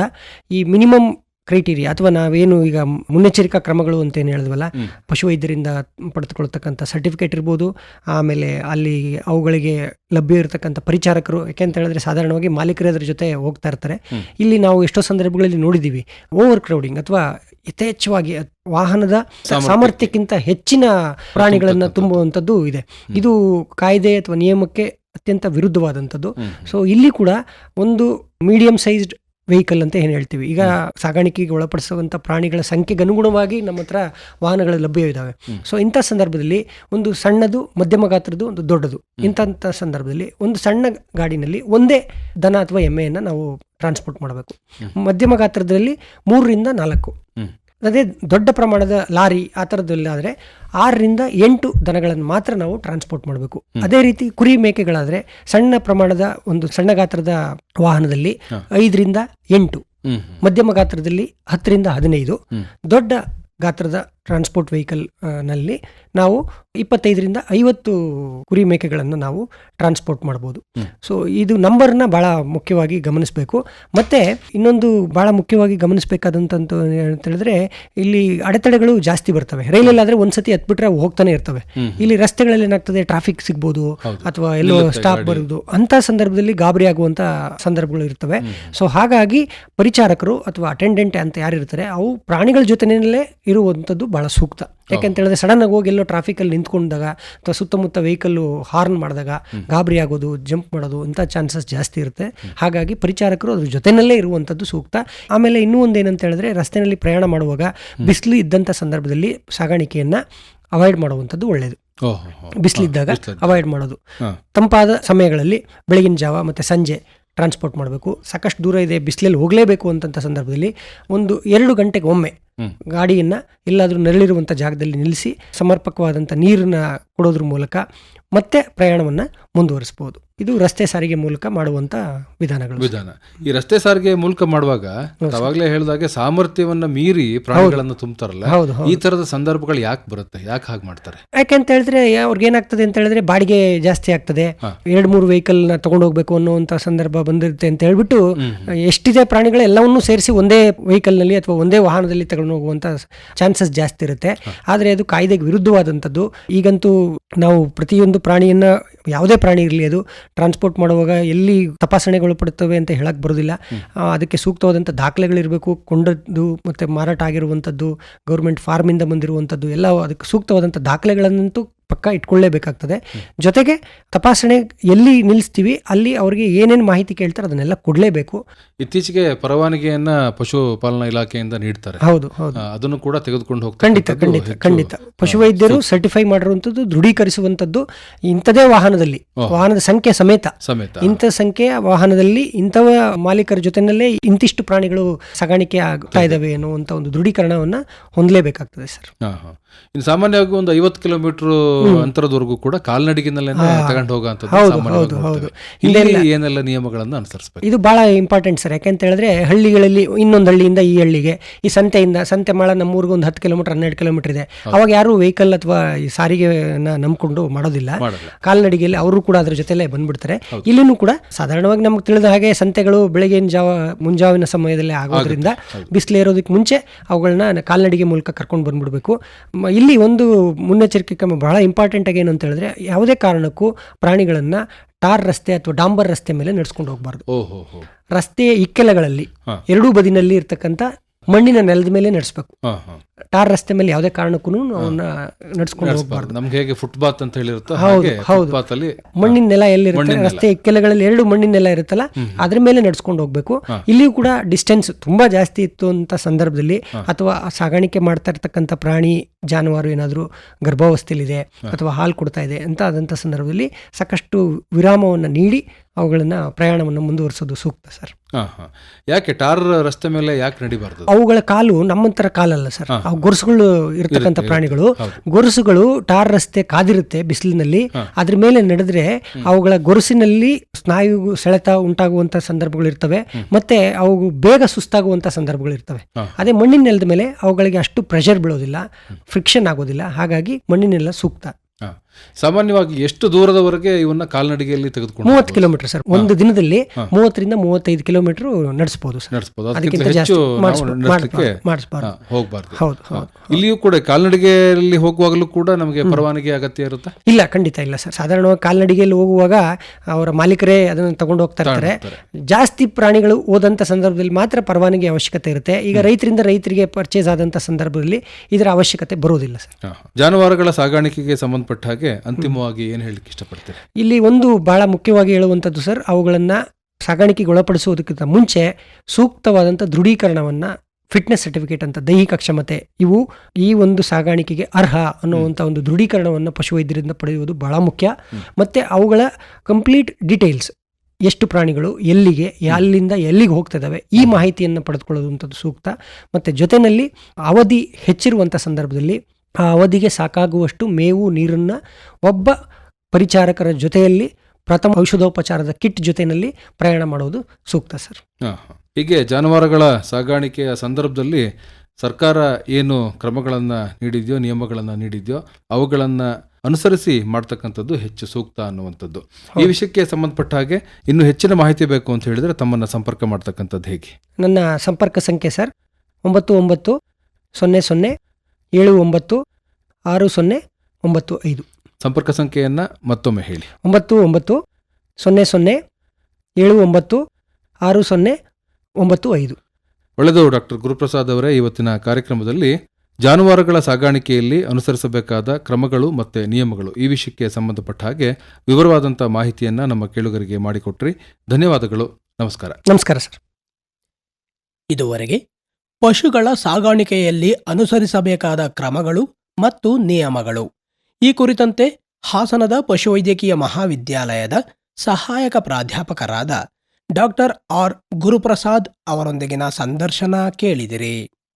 ಈ ಮಿನಿಮಮ್ ಕ್ರೈಟೀರಿಯಾ ಅಥವಾ ನಾವೇನು ಈಗ ಮುನ್ನೆಚ್ಚರಿಕಾ ಕ್ರಮಗಳು ಅಂತ ಏನು ಹೇಳಿದ್ವಲ್ಲ ಪಶುವೈದ್ಯರಿಂದ ಪಡೆದುಕೊಳ್ತಕ್ಕಂಥ ಸರ್ಟಿಫಿಕೇಟ್ ಇರ್ಬೋದು ಆಮೇಲೆ ಅಲ್ಲಿ ಅವುಗಳಿಗೆ ಲಭ್ಯ ಇರತಕ್ಕಂಥ ಪರಿಚಾರಕರು ಯಾಕೆಂತ ಹೇಳಿದ್ರೆ ಸಾಧಾರಣವಾಗಿ ಮಾಲೀಕರೇ ಅದ್ರ ಜೊತೆ ಹೋಗ್ತಾ ಇರ್ತಾರೆ. ಇಲ್ಲಿ ನಾವು ಎಷ್ಟೋ ಸಂದರ್ಭಗಳಲ್ಲಿ ನೋಡಿದ್ದೀವಿ ಓವರ್ ಕ್ರೌಡಿಂಗ್ ಅಥವಾ ಯಥೇಚ್ಛವಾಗಿ ವಾಹನದ ಸಾಮರ್ಥ್ಯಕ್ಕಿಂತ ಹೆಚ್ಚಿನ ಪ್ರಾಣಿಗಳನ್ನ ತುಂಬುವಂಥದ್ದು ಇದೆ. ಇದು ಕಾಯ್ದೆ ಅಥವಾ ನಿಯಮಕ್ಕೆ ಅತ್ಯಂತ ವಿರುದ್ಧವಾದಂಥದ್ದು. ಸೊ ಇಲ್ಲಿ ಕೂಡ ಒಂದು ಮೀಡಿಯಂ ಸೈಜ್ಡ್ ವೆಹಿಕಲ್ ಅಂತ ಏನು ಹೇಳ್ತೀವಿ. ಈಗ ಸಾಗಾಣಿಕೆಗೆ ಒಳಪಡಿಸುವಂಥ ಪ್ರಾಣಿಗಳ ಸಂಖ್ಯೆಗೆ ಅನುಗುಣವಾಗಿ ನಮ್ಮ ಹತ್ರ ವಾಹನಗಳು ಲಭ್ಯವಿದ್ದಾವೆ ಸೊ ಇಂಥ ಸಂದರ್ಭದಲ್ಲಿ ಒಂದು ಸಣ್ಣದು ಮಧ್ಯಮ ಗಾತ್ರದ್ದು ಒಂದು ದೊಡ್ಡದು. ಇಂಥ ಸಂದರ್ಭದಲ್ಲಿ ಒಂದು ಸಣ್ಣ ಗಾಡಿನಲ್ಲಿ ಒಂದೇ ದನ ಅಥವಾ ಎಮ್ಮೆಯನ್ನು ನಾವು ಟ್ರಾನ್ಸ್ಪೋರ್ಟ್ ಮಾಡಬೇಕು. ಮಧ್ಯಮ ಗಾತ್ರದಲ್ಲಿ ಮೂರರಿಂದ ನಾಲ್ಕು. ಅದೇ ದೊಡ್ಡ ಪ್ರಮಾಣದ ಲಾರಿ ಆ ಥರದ್ದಲ್ಲಾದರೆ ಆರರಿಂದ ಎಂಟು ದನಗಳನ್ನು ಮಾತ್ರ ನಾವು ಟ್ರಾನ್ಸ್ಪೋರ್ಟ್ ಮಾಡಬೇಕು. ಅದೇ ರೀತಿ ಕುರಿ ಮೇಕೆಗಳಾದರೆ ಸಣ್ಣ ಪ್ರಮಾಣದ ಒಂದು ಸಣ್ಣ ಗಾತ್ರದ ವಾಹನದಲ್ಲಿ ಐದರಿಂದ ಎಂಟು ಮಧ್ಯಮ ಗಾತ್ರದಲ್ಲಿ ಹತ್ತರಿಂದ ಹದಿನೈದು ದೊಡ್ಡ ಗಾತ್ರದ ಟ್ರಾನ್ಸ್ಪೋರ್ಟ್ ವೆಹಿಕಲ್ನಲ್ಲಿ ನಾವು ಇಪ್ಪತ್ತೈದರಿಂದ ಐವತ್ತು ಕುರಿ ಮೇಕೆಗಳನ್ನು ನಾವು ಟ್ರಾನ್ಸ್ಪೋರ್ಟ್ ಮಾಡ್ಬೋದು. ಸೊ ಇದು ನಂಬರ್ನ ಭಾಳ ಮುಖ್ಯವಾಗಿ ಗಮನಿಸಬೇಕು. ಮತ್ತೆ ಇನ್ನೊಂದು ಭಾಳ ಮುಖ್ಯವಾಗಿ ಗಮನಿಸಬೇಕಾದಂತಂತ ಅಂತ ಹೇಳಿದ್ರೆ ಇಲ್ಲಿ ಅಡೆತಡೆಗಳು ಜಾಸ್ತಿ ಬರ್ತವೆ. ರೈಲಲ್ಲಾದರೆ ಒಂದ್ಸತಿ ಹತ್ಬಿಟ್ರೆ ಅವು ಹೋಗ್ತಾನೆ ಇರ್ತವೆ. ಇಲ್ಲಿ ರಸ್ತೆಗಳಲ್ಲಿ ಏನಾಗ್ತದೆ ಟ್ರಾಫಿಕ್ ಸಿಗ್ಬೋದು ಅಥವಾ ಎಲ್ಲೋ ಸ್ಟಾಪ್ ಬರೋದು ಅಂತ ಸಂದರ್ಭದಲ್ಲಿ ಗಾಬರಿ ಆಗುವಂಥ ಸಂದರ್ಭಗಳು ಇರ್ತವೆ. ಸೊ ಹಾಗಾಗಿ ಪರಿಚಾರಕರು ಅಥವಾ ಅಟೆಂಡೆಂಟ್ ಅಂತ ಯಾರಿರ್ತಾರೆ ಅವು ಪ್ರಾಣಿಗಳ ಜೊತೆನಲ್ಲೇ ಇರುವಂಥದ್ದು ಬಹಳ ಸೂಕ್ತ. ಯಾಕೆಂತ ಹೇಳಿದ್ರೆ ಸಡನ್ ಆಗಿ ಹೋಗಿ ಎಲ್ಲೋ ಟ್ರಾಫಿಕ್ ಅಲ್ಲಿ ನಿಂತ್ಕೊಂಡಾಗ ಅಥವಾ ಸುತ್ತಮುತ್ತ ವೆಹಿಕಲ್ಲು ಹಾರ್ನ್ ಮಾಡಿದಾಗ ಗಾಬರಿ ಆಗೋದು ಜಂಪ್ ಮಾಡೋದು ಇಂಥ ಚಾನ್ಸಸ್ ಜಾಸ್ತಿ ಇರುತ್ತೆ. ಹಾಗಾಗಿ ಪರಿಚಾರಕರು ಅದ್ರ ಜೊತೆನಲ್ಲೇ ಇರುವಂಥದ್ದು ಸೂಕ್ತ. ಆಮೇಲೆ ಇನ್ನೂ ಒಂದು ಏನಂತ ಹೇಳಿದ್ರೆ ರಸ್ತೆಯಲ್ಲಿ ಪ್ರಯಾಣ ಮಾಡುವಾಗ ಬಿಸಿಲು ಇದ್ದಂಥ ಸಂದರ್ಭದಲ್ಲಿ ಸಾಗಾಣಿಕೆಯನ್ನ ಅವಾಯ್ಡ್ ಮಾಡುವಂಥದ್ದು ಒಳ್ಳೆಯದು ಬಿಸಿಲಿದ್ದಾಗ ಅವಾಯ್ಡ್ ಮಾಡೋದು. ತಂಪಾದ ಸಮಯಗಳಲ್ಲಿ ಬೆಳಗಿನ ಜಾವ ಮತ್ತು ಸಂಜೆ ಟ್ರಾನ್ಸ್ಪೋರ್ಟ್ ಮಾಡಬೇಕು. ಸಾಕಷ್ಟು ದೂರ ಇದೆ ಬಿಸಿಲಲ್ಲಿ ಹೋಗಲೇಬೇಕು ಅಂತಂಥ ಸಂದರ್ಭದಲ್ಲಿ ಒಂದು ಎರಡು ಗಂಟೆಗೆ ಒಮ್ಮೆ ಗಾಡಿಯನ್ನು ಎಲ್ಲಾದರೂ ನೆರಳಿರುವಂಥ ಜಾಗದಲ್ಲಿ ನಿಲ್ಲಿಸಿ ಸಮರ್ಪಕವಾದಂಥ ನೀರನ್ನು ಕೊಡೋದ್ರ ಮೂಲಕ ಮತ್ತೆ ಪ್ರಯಾಣವನ್ನು ಮುಂದುವರಿಸಬಹುದು. ಇದು ರಸ್ತೆ ಸಾರಿಗೆ ಮೂಲಕ ಮಾಡುವಂತ ವಿಧಾನಗಳು. ವಿಧಾನ. ಈ ರಸ್ತೆ ಸಾರಿಗೆ ಮೂಲಕ ಮಾಡುವಾಗ ಅವಾಗಲೇ ಹೇಳಿದಾಗೆ ಸಾಮರ್ಥ್ಯವನ್ನ ಮೀರಿ ಪ್ರಾಣಿಗಳನ್ನು ತುಂಬ್ತಾರಲ್ಲ ಹೌದು ಈ ತರದ ಸಂದರ್ಭಗಳು ಯಾಕೆ ಬರುತ್ತೆ ಯಾಕೆ ಹಾಗೆ ಮಾಡ್ತಾರೆ? ಯಾಕೆಂತ ಹೇಳಿದ್ರೆ ಅವ್ರಿಗೆ ಏನಾಗ್ತದೆ ಅಂತ ಹೇಳಿದ್ರೆ ಬಾಡಿಗೆ ಜಾಸ್ತಿ ಆಗ್ತದೆ. ಎರಡು ಮೂರು ವೆಹಿಕಲ್ನ ತಗೊಂಡು ಹೋಗ್ಬೇಕು ಅನ್ನುವಂತ ಸಂದರ್ಭ ಬಂದಿರುತ್ತೆ ಅಂತ ಹೇಳ್ಬಿಟ್ಟು ಎಷ್ಟಿದೆ ಪ್ರಾಣಿಗಳು ಎಲ್ಲವನ್ನೂ ಸೇರಿಸಿ ಒಂದೇ ವೆಹಿಕಲ್ನಲ್ಲಿ ಅಥವಾ ಒಂದೇ ವಾಹನದಲ್ಲಿ ತಗೊಂಡು ಹೋಗುವಂತ ಚಾನ್ಸಸ್ ಜಾಸ್ತಿ ಇರುತ್ತೆ. ಆದ್ರೆ ಅದು ಕಾಯ್ದೆಗೆ ವಿರುದ್ಧವಾದಂಥದ್ದು. ಈಗಂತೂ ನಾವು ಪ್ರತಿಯೊಂದು ಪ್ರಾಣಿಯನ್ನ ಯಾವುದೇ ಪ್ರಾಣಿ ಇರಲಿ ಅದು ಟ್ರಾನ್ಸ್ಪೋರ್ಟ್ ಮಾಡುವಾಗ ಎಲ್ಲಿ ತಪಾಸಣೆಗೊಳಪಡುತ್ತವೆ ಅಂತ ಹೇಳಕ್ಕೆ ಬರೋದಿಲ್ಲ. ಅದಕ್ಕೆ ಸೂಕ್ತವಾದಂಥ ದಾಖಲೆಗಳಿರಬೇಕು ಕೊಂಡದ್ದು ಮತ್ತು ಮಾರಾಟ ಆಗಿರುವಂಥದ್ದು ಗೌರ್ಮೆಂಟ್ ಫಾರ್ಮಿಂದ ಬಂದಿರುವಂಥದ್ದು ಎಲ್ಲ ಅದಕ್ಕೆ ಸೂಕ್ತವಾದಂಥ ದಾಖಲೆಗಳನ್ನಂತೂ ಪಕ್ಕ ಇಟ್ಕೊಳ್ಳೇಬೇಕಾಗ್ತದೆ. ಜೊತೆಗೆ ತಪಾಸಣೆ ಎಲ್ಲಿ ನಿಲ್ಲಿಸ್ತೀವಿ ಅಲ್ಲಿ ಅವರಿಗೆ ಏನೇನು ಮಾಹಿತಿ ಕೇಳ್ತಾರೆ ಅದನ್ನೆಲ್ಲ ಕೊಡಲೇಬೇಕು. ಇತ್ತೀಚೆಗೆ ಪರವಾನಗಿಯನ್ನ ಪಶುಪಾಲನಾ ಇಲಾಖೆಯಿಂದ ನೀಡ್ತಾರೆ. ಹೌದು ಹೌದು. ಅದನ್ನು ಕೂಡ ತೆಗೆದುಕೊಂಡು ಖಂಡಿತ ಹೋಗ್ತಕ್ಕಂಥದ್ದು ಖಂಡಿತ ಹೆಚ್ಚು ಖಂಡಿತ. ಪಶುವೈದ್ಯರು ಸರ್ಟಿಫೈ ಮಾಡಿರುವಂಥದ್ದು ದೃಢೀಕರಿಸುವಂಥದ್ದು ಇಂಥದೇ ವಾಹನದಲ್ಲಿ. ವಾಹನದ ಸಂಖ್ಯೆ ಸಮೇತ. ಸಮೇತ. ಇಂಥ ಸಂಖ್ಯೆಯ ವಾಹನದಲ್ಲಿ ಇಂಥವ ಮಾಲೀಕರ ಜೊತೆನಲ್ಲೇ ಇಂತಿಷ್ಟು ಪ್ರಾಣಿಗಳು ಸಾಗಾಣಿಕೆ ಆಗ್ತಾ ಇದಾವೆ ಅನ್ನುವಂಥ ಒಂದು ದೃಢೀಕರಣವನ್ನ ಹೊಂದಲೇಬೇಕಾಗ್ತದೆ ಸರ್. ಹಾಂ ಹಾ. ಇನ್ನು ಸಾಮಾನ್ಯವಾಗಿ ಒಂದು ಐವತ್ತು ಕಿಲೋಮೀಟರ್ ಅಂತರದವರೆಗೂ ಕೂಡ ಕಾಲ್ನಡಿಗೆನಲ್ಲೇ ತಗೊಂಡು ಹೋಗುವಂಥದ್ದು. ಇಲ್ಲಿ ಏನೆಲ್ಲ ನಿಯಮಗಳನ್ನ ಅನುಸರಿಸಬೇಕು? ಇದು ಬಹಳ ಇಂಪಾರ್ಟೆಂಟ್ ಸರ್ ಯಾಕೆಂತ ಹೇಳಿದ್ರೆ ಹಳ್ಳಿಗಳಲ್ಲಿ ಇನ್ನೊಂದು ಹಳ್ಳಿಯಿಂದ ಈ ಹಳ್ಳಿಗೆ ಈ ಸಂತೆಯಿಂದ ಸಂತೆ ಮಾಳ ನಮ್ಮೂರಿಗೆ ಒಂದು ಹತ್ತು ಕಿಲೋಮೀಟರ್ ಹನ್ನೆರಡು ಕಿಲೋಮೀಟರ್ ಇದೆ. ಅವಾಗ ಯಾರು ವೆಹಿಕಲ್ ಅಥವಾ ಈ ಸಾರಿಗೆನ ನಂಬ್ಕೊಂಡು ಮಾಡೋದಿಲ್ಲ. ಕಾಲ್ನಡಿಗೆಯಲ್ಲಿ ಅವರು ಕೂಡ ಅದ್ರ ಜೊತೆಲೇ ಬಂದ್ಬಿಡ್ತಾರೆ. ಇಲ್ಲಿನೂ ಕೂಡ ಸಾಧಾರಣವಾಗಿ ನಮ್ಗೆ ತಿಳಿದ ಹಾಗೆ ಸಂತೆಗಳು ಬೆಳಗಿನ ಜಾವ ಮುಂಜಾವಿನ ಸಮಯದಲ್ಲಿ ಆಗೋದ್ರಿಂದ ಬಿಸಿಲೇರೋದಕ್ಕೆ ಮುಂಚೆ ಅವುಗಳನ್ನ ಕಾಲ್ನಡಿಗೆ ಮೂಲಕ ಕರ್ಕೊಂಡು ಬಂದ್ಬಿಡ್ಬೇಕು. ಇಲ್ಲಿ ಒಂದು ಮುನ್ನೆಚ್ಚರಿಕೆ ಕ್ರಮ ಬಹಳ ಇಂಪಾರ್ಟೆಂಟ್ ಆಗಿ ಏನು ಅಂತ ಹೇಳಿದ್ರೆ ಯಾವುದೇ ಕಾರಣಕ್ಕೂ ಪ್ರಾಣಿಗಳನ್ನ ಟಾರ್ ರಸ್ತೆ ಅಥವಾ ಡಾಂಬರ್ ರಸ್ತೆ ಮೇಲೆ ನಡೆಸ್ಕೊಂಡು ಹೋಗಬಾರ್ದು ರಸ್ತೆಯ ಇಕ್ಕೆಲಗಳಲ್ಲಿ. ಎರಡೂ ಬದಿನಲ್ಲಿ ಇರ್ತಕ್ಕಂಥ ಮಣ್ಣಿನ ನೆಲದ ಮೇಲೆ ನಡೆಸಬೇಕು. ಟಾರ್ ರಸ್ತೆ ಮೇಲೆ ಯಾವುದೇ ಕಾರಣಕ್ಕೂ ಅವನ್ನ ನಡ್ಸ್ಕೊಂಡು ಹೋಗಬಾರ್ದು. ನಮ್ಗೆ ಹೇಗೆ ಫುಟ್ಪಾತ್ ಅಂತ ಹೇಳಿರುತ್ತೋ ಹೌದು, ಹೌದು. ಮಣ್ಣಿನ ನೆಲ ಎಲ್ಲಿರುತ್ತೆ. ರಸ್ತೆ ಇಕ್ಕೆಲಗಳಲ್ಲಿ ಎರಡು ಮಣ್ಣಿನ ನೆಲ ಇರುತ್ತಲ್ಲ ಅದ್ರ ಮೇಲೆ ನಡ್ಸ್ಕೊಂಡು ಹೋಗ್ಬೇಕು. ಇಲ್ಲಿಯೂ ಕೂಡ ಡಿಸ್ಟೆನ್ಸ್ ತುಂಬಾ ಜಾಸ್ತಿ ಇತ್ತು ಅಂತ ಸಂದರ್ಭದಲ್ಲಿ ಅಥವಾ ಸಾಗಾಣಿಕೆ ಮಾಡ್ತಾ ಇರ್ತಕ್ಕಂಥ ಪ್ರಾಣಿ ಜಾನುವಾರು ಏನಾದರೂ ಗರ್ಭಾವಸ್ಥೆಯಲ್ಲಿದೆ ಅಥವಾ ಹಾಲು ಕೊಡ್ತಾ ಇದೆ ಅಂತ ಆದಂಥ ಸಂದರ್ಭದಲ್ಲಿ ಸಾಕಷ್ಟು ವಿರಾಮವನ್ನು ನೀಡಿ ಅವುಗಳನ್ನು ಪ್ರಯಾಣವನ್ನು ಮುಂದುವರಿಸೋದು ಸೂಕ್ತ ಸರ್. ಯಾಕೆ ಟಾರ್ ರಸ್ತೆ ಮೇಲೆ ಯಾಕೆ ನಡಿಬಾರ್ದು? ಅವುಗಳ ಕಾಲು ನಮ್ಮಂತರ ಕಾಲಲ್ಲ ಸರ್. ಅವು ಗೊರಸುಗಳು ಇರತಕ್ಕಂಥ ಪ್ರಾಣಿಗಳು. ಗೊರಸುಗಳು ಟಾರ್ ರಸ್ತೆ ಕಾದಿರುತ್ತೆ ಬಿಸಿಲಿನಲ್ಲಿ. ಅದ್ರ ಮೇಲೆ ನಡೆದ್ರೆ ಅವುಗಳ ಗೊರಸಿನಲ್ಲಿ ಸ್ನಾಯು ಸೆಳೆತ ಉಂಟಾಗುವಂತ ಸಂದರ್ಭಗಳು ಇರ್ತವೆ. ಮತ್ತೆ ಅವು ಬೇಗ ಸುಸ್ತಾಗುವಂತ ಸಂದರ್ಭಗಳು ಇರ್ತವೆ. ಅದೇ ಮಣ್ಣಿನ ನೆಲದ ಮೇಲೆ ಅವುಗಳಿಗೆ ಅಷ್ಟು ಪ್ರೆಷರ್ ಬೀಳೋದಿಲ್ಲ ಫ್ರಿಕ್ಷನ್ ಆಗೋದಿಲ್ಲ. ಹಾಗಾಗಿ ಮಣ್ಣಿನೆಲ್ಲ ಸೂಕ್ತ. ಸಾಮಾನ್ಯವಾಗಿ ಎಷ್ಟು ದೂರದವರೆಗೆ ಇವನ್ನ ಕಾಲ್ನಡಿಗೆಯಲ್ಲಿ ತೆಗೆದುಕೊಂಡು ಮೂವತ್ತು ಕಿಲೋಮೀಟರ್ ಸರ್. ಒಂದು ದಿನದಲ್ಲಿ ಮೂವತ್ತರಿಂದ ಮೂವತ್ತೈದು ಕಿಲೋಮೀಟರ್ ನಡೆಸಬಹುದು ಸರ್. ನಡೆಸಬಹುದು ಅದಕ್ಕಿಂತ ಹೆಚ್ಚು ಮಾಡಿಸ್ಬಾರ್ದು ಹೋಗಬಾರ್ದು. ಹೌದು ಹೌದು ಇಲ್ಲಿಯೂ ಕೂಡ ಕಾಲ್ನಡಿಗೆಯಲ್ಲಿ ಹೋಗುವಾಗಲೂ ಕೂಡ ನಮಗೆ ಪರವಾನಗಿ ಅಗತ್ಯ ಇರುತ್ತೆ? ಇಲ್ಲ ಖಂಡಿತ ಇಲ್ಲ ಸರ್. ಸಾಧಾರಣವಾಗಿ ಕಾಲ್ನಡಿಗೆಯಲ್ಲಿ ಹೋಗುವಾಗ ಅವರ ಮಾಲೀಕರೇ ಅದನ್ನು ತಗೊಂಡು ಹೋಗ್ತಾ ಇರ್ತಾರೆ. ಜಾಸ್ತಿ ಪ್ರಾಣಿಗಳು ಹೋದಂಥ ಸಂದರ್ಭದಲ್ಲಿ ಮಾತ್ರ ಪರವಾನಗಿ ಅವಶ್ಯಕತೆ ಇರುತ್ತೆ. ಈಗ ರೈತರಿಂದ ರೈತರಿಗೆ ಪರ್ಚೇಸ್ ಆದಂತ ಸಂದರ್ಭದಲ್ಲಿ ಇದರ ಅವಶ್ಯಕತೆ ಬರೋದಿಲ್ಲ ಸರ್. ಜಾನುವಾರುಗಳ ಸಾಗಾಣಿಕೆಗೆ ಸಂಬಂಧಪಟ್ಟ ಹಾಗೆ ಅಂತಿಮವಾಗಿ ಏನು ಹೇಳಲಿಕ್ಕೆ ಇಷ್ಟಪಡ್ತೀರಿ? ಇಲ್ಲಿ ಒಂದು ಬಹಳ ಮುಖ್ಯವಾಗಿ ಹೇಳುವಂಥದ್ದು ಸರ್ ಅವುಗಳನ್ನು ಸಾಗಾಣಿಕೆಗೆ ಒಳಪಡಿಸುವುದಕ್ಕಿಂತ ಮುಂಚೆ ಸೂಕ್ತವಾದಂಥ ದೃಢೀಕರಣವನ್ನು ಫಿಟ್ನೆಸ್ ಸರ್ಟಿಫಿಕೇಟ್ ಅಂತ ದೈಹಿಕ ಕ್ಷಮತೆ ಇವು ಈ ಒಂದು ಸಾಗಾಣಿಕೆಗೆ ಅರ್ಹ ಅನ್ನುವಂಥ ಒಂದು ದೃಢೀಕರಣವನ್ನು ಪಶುವೈದ್ಯರಿಂದ ಪಡೆಯುವುದು ಬಹಳ ಮುಖ್ಯ. ಮತ್ತು ಅವುಗಳ ಕಂಪ್ಲೀಟ್ ಡೀಟೇಲ್ಸ್ ಎಷ್ಟು ಪ್ರಾಣಿಗಳು ಎಲ್ಲಿಗೆ ಎಲ್ಲಿಂದ ಎಲ್ಲಿಗೆ ಹೋಗ್ತಾ ಇದ್ದಾವೆ ಈ ಮಾಹಿತಿಯನ್ನು ಪಡೆದುಕೊಳ್ಳುವಂಥದ್ದು ಸೂಕ್ತ. ಮತ್ತು ಜೊತೆಯಲ್ಲಿ ಅವಧಿ ಹೆಚ್ಚಿರುವಂಥ ಸಂದರ್ಭದಲ್ಲಿ ಆ ಅವಧಿಗೆ ಸಾಕಾಗುವಷ್ಟು ಮೇವು ನೀರನ್ನು ಒಬ್ಬ ಪರಿಚಾರಕರ ಜೊತೆಯಲ್ಲಿ ಪ್ರಥಮ ಔಷಧೋಪಚಾರದ ಕಿಟ್ ಜೊತೆಯಲ್ಲಿ ಪ್ರಯಾಣ ಮಾಡುವುದು ಸೂಕ್ತ ಸರ್. ಹೀಗೆ ಜಾನುವಾರುಗಳ ಸಾಗಾಣಿಕೆಯ ಸಂದರ್ಭದಲ್ಲಿ ಸರ್ಕಾರ ಏನು ಕ್ರಮಗಳನ್ನು ನೀಡಿದೆಯೋ ನಿಯಮಗಳನ್ನು ನೀಡಿದೆಯೋ ಅವುಗಳನ್ನು ಅನುಸರಿಸಿ ಮಾಡ್ತಕ್ಕಂಥದ್ದು ಹೆಚ್ಚು ಸೂಕ್ತ ಅನ್ನುವಂಥದ್ದು. ಈ ವಿಷಯಕ್ಕೆ ಸಂಬಂಧಪಟ್ಟ ಹಾಗೆ ಇನ್ನು ಹೆಚ್ಚಿನ ಮಾಹಿತಿ ಬೇಕು ಅಂತ ಹೇಳಿದರೆ ತಮ್ಮನ್ನು ಸಂಪರ್ಕ ಮಾಡ್ತಕ್ಕಂಥದ್ದು ಹೇಗೆ? ನನ್ನ ಸಂಪರ್ಕ ಸಂಖ್ಯೆ ಸರ್ ಒಂಬತ್ತು ಒಂಬತ್ತು ಸೊನ್ನೆ ಸೊನ್ನೆ ಏಳು ಒಂಬತ್ತು ಆರು ಸೊನ್ನೆ ಒಂಬತ್ತು ಐದು. ಸಂಪರ್ಕ ಸಂಖ್ಯೆಯನ್ನು ಮತ್ತೊಮ್ಮೆ ಹೇಳಿ. ಒಂಬತ್ತು ಒಂಬತ್ತು ಸೊನ್ನೆ ಸೊನ್ನೆ ಏಳು ಒಂಬತ್ತು ಆರು ಸೊನ್ನೆ ಒಂಬತ್ತು ಐದು. ಒಳ್ಳೆಯದು ಡಾಕ್ಟರ್ ಗುರುಪ್ರಸಾದ್ ಅವರೇ ಇವತ್ತಿನ ಕಾರ್ಯಕ್ರಮದಲ್ಲಿ ಜಾನುವಾರುಗಳ ಸಾಗಾಣಿಕೆಯಲ್ಲಿ ಅನುಸರಿಸಬೇಕಾದ ಕ್ರಮಗಳು ಮತ್ತು ನಿಯಮಗಳು ಈ ವಿಷಯಕ್ಕೆ ಸಂಬಂಧಪಟ್ಟ ಹಾಗೆ ವಿವರವಾದಂಥ ಮಾಹಿತಿಯನ್ನು ನಮ್ಮ ಕೇಳುಗರಿಗೆ ಮಾಡಿಕೊಟ್ರಿ. ಧನ್ಯವಾದಗಳು. ನಮಸ್ಕಾರ. ನಮಸ್ಕಾರ ಸರ್. ಇದುವರೆಗೆ ಪಶುಗಳ ಸಾಗಾಣಿಕೆಯಲ್ಲಿ ಅನುಸರಿಸಬೇಕಾದ ಕ್ರಮಗಳು ಮತ್ತು ನಿಯಮಗಳು. ಈ ಕುರಿತಂತೆ ಹಾಸನದ ಪಶುವೈದ್ಯಕೀಯ ಮಹಾವಿದ್ಯಾಲಯದ ಸಹಾಯಕ ಪ್ರಾಧ್ಯಾಪಕರಾದ ಡಾಕ್ಟರ್ ಆರ್ ಗುರುಪ್ರಸಾದ್ ಅವರೊಂದಿಗಿನ ಸಂದರ್ಶನ ಕೇಳಿದಿರಿ.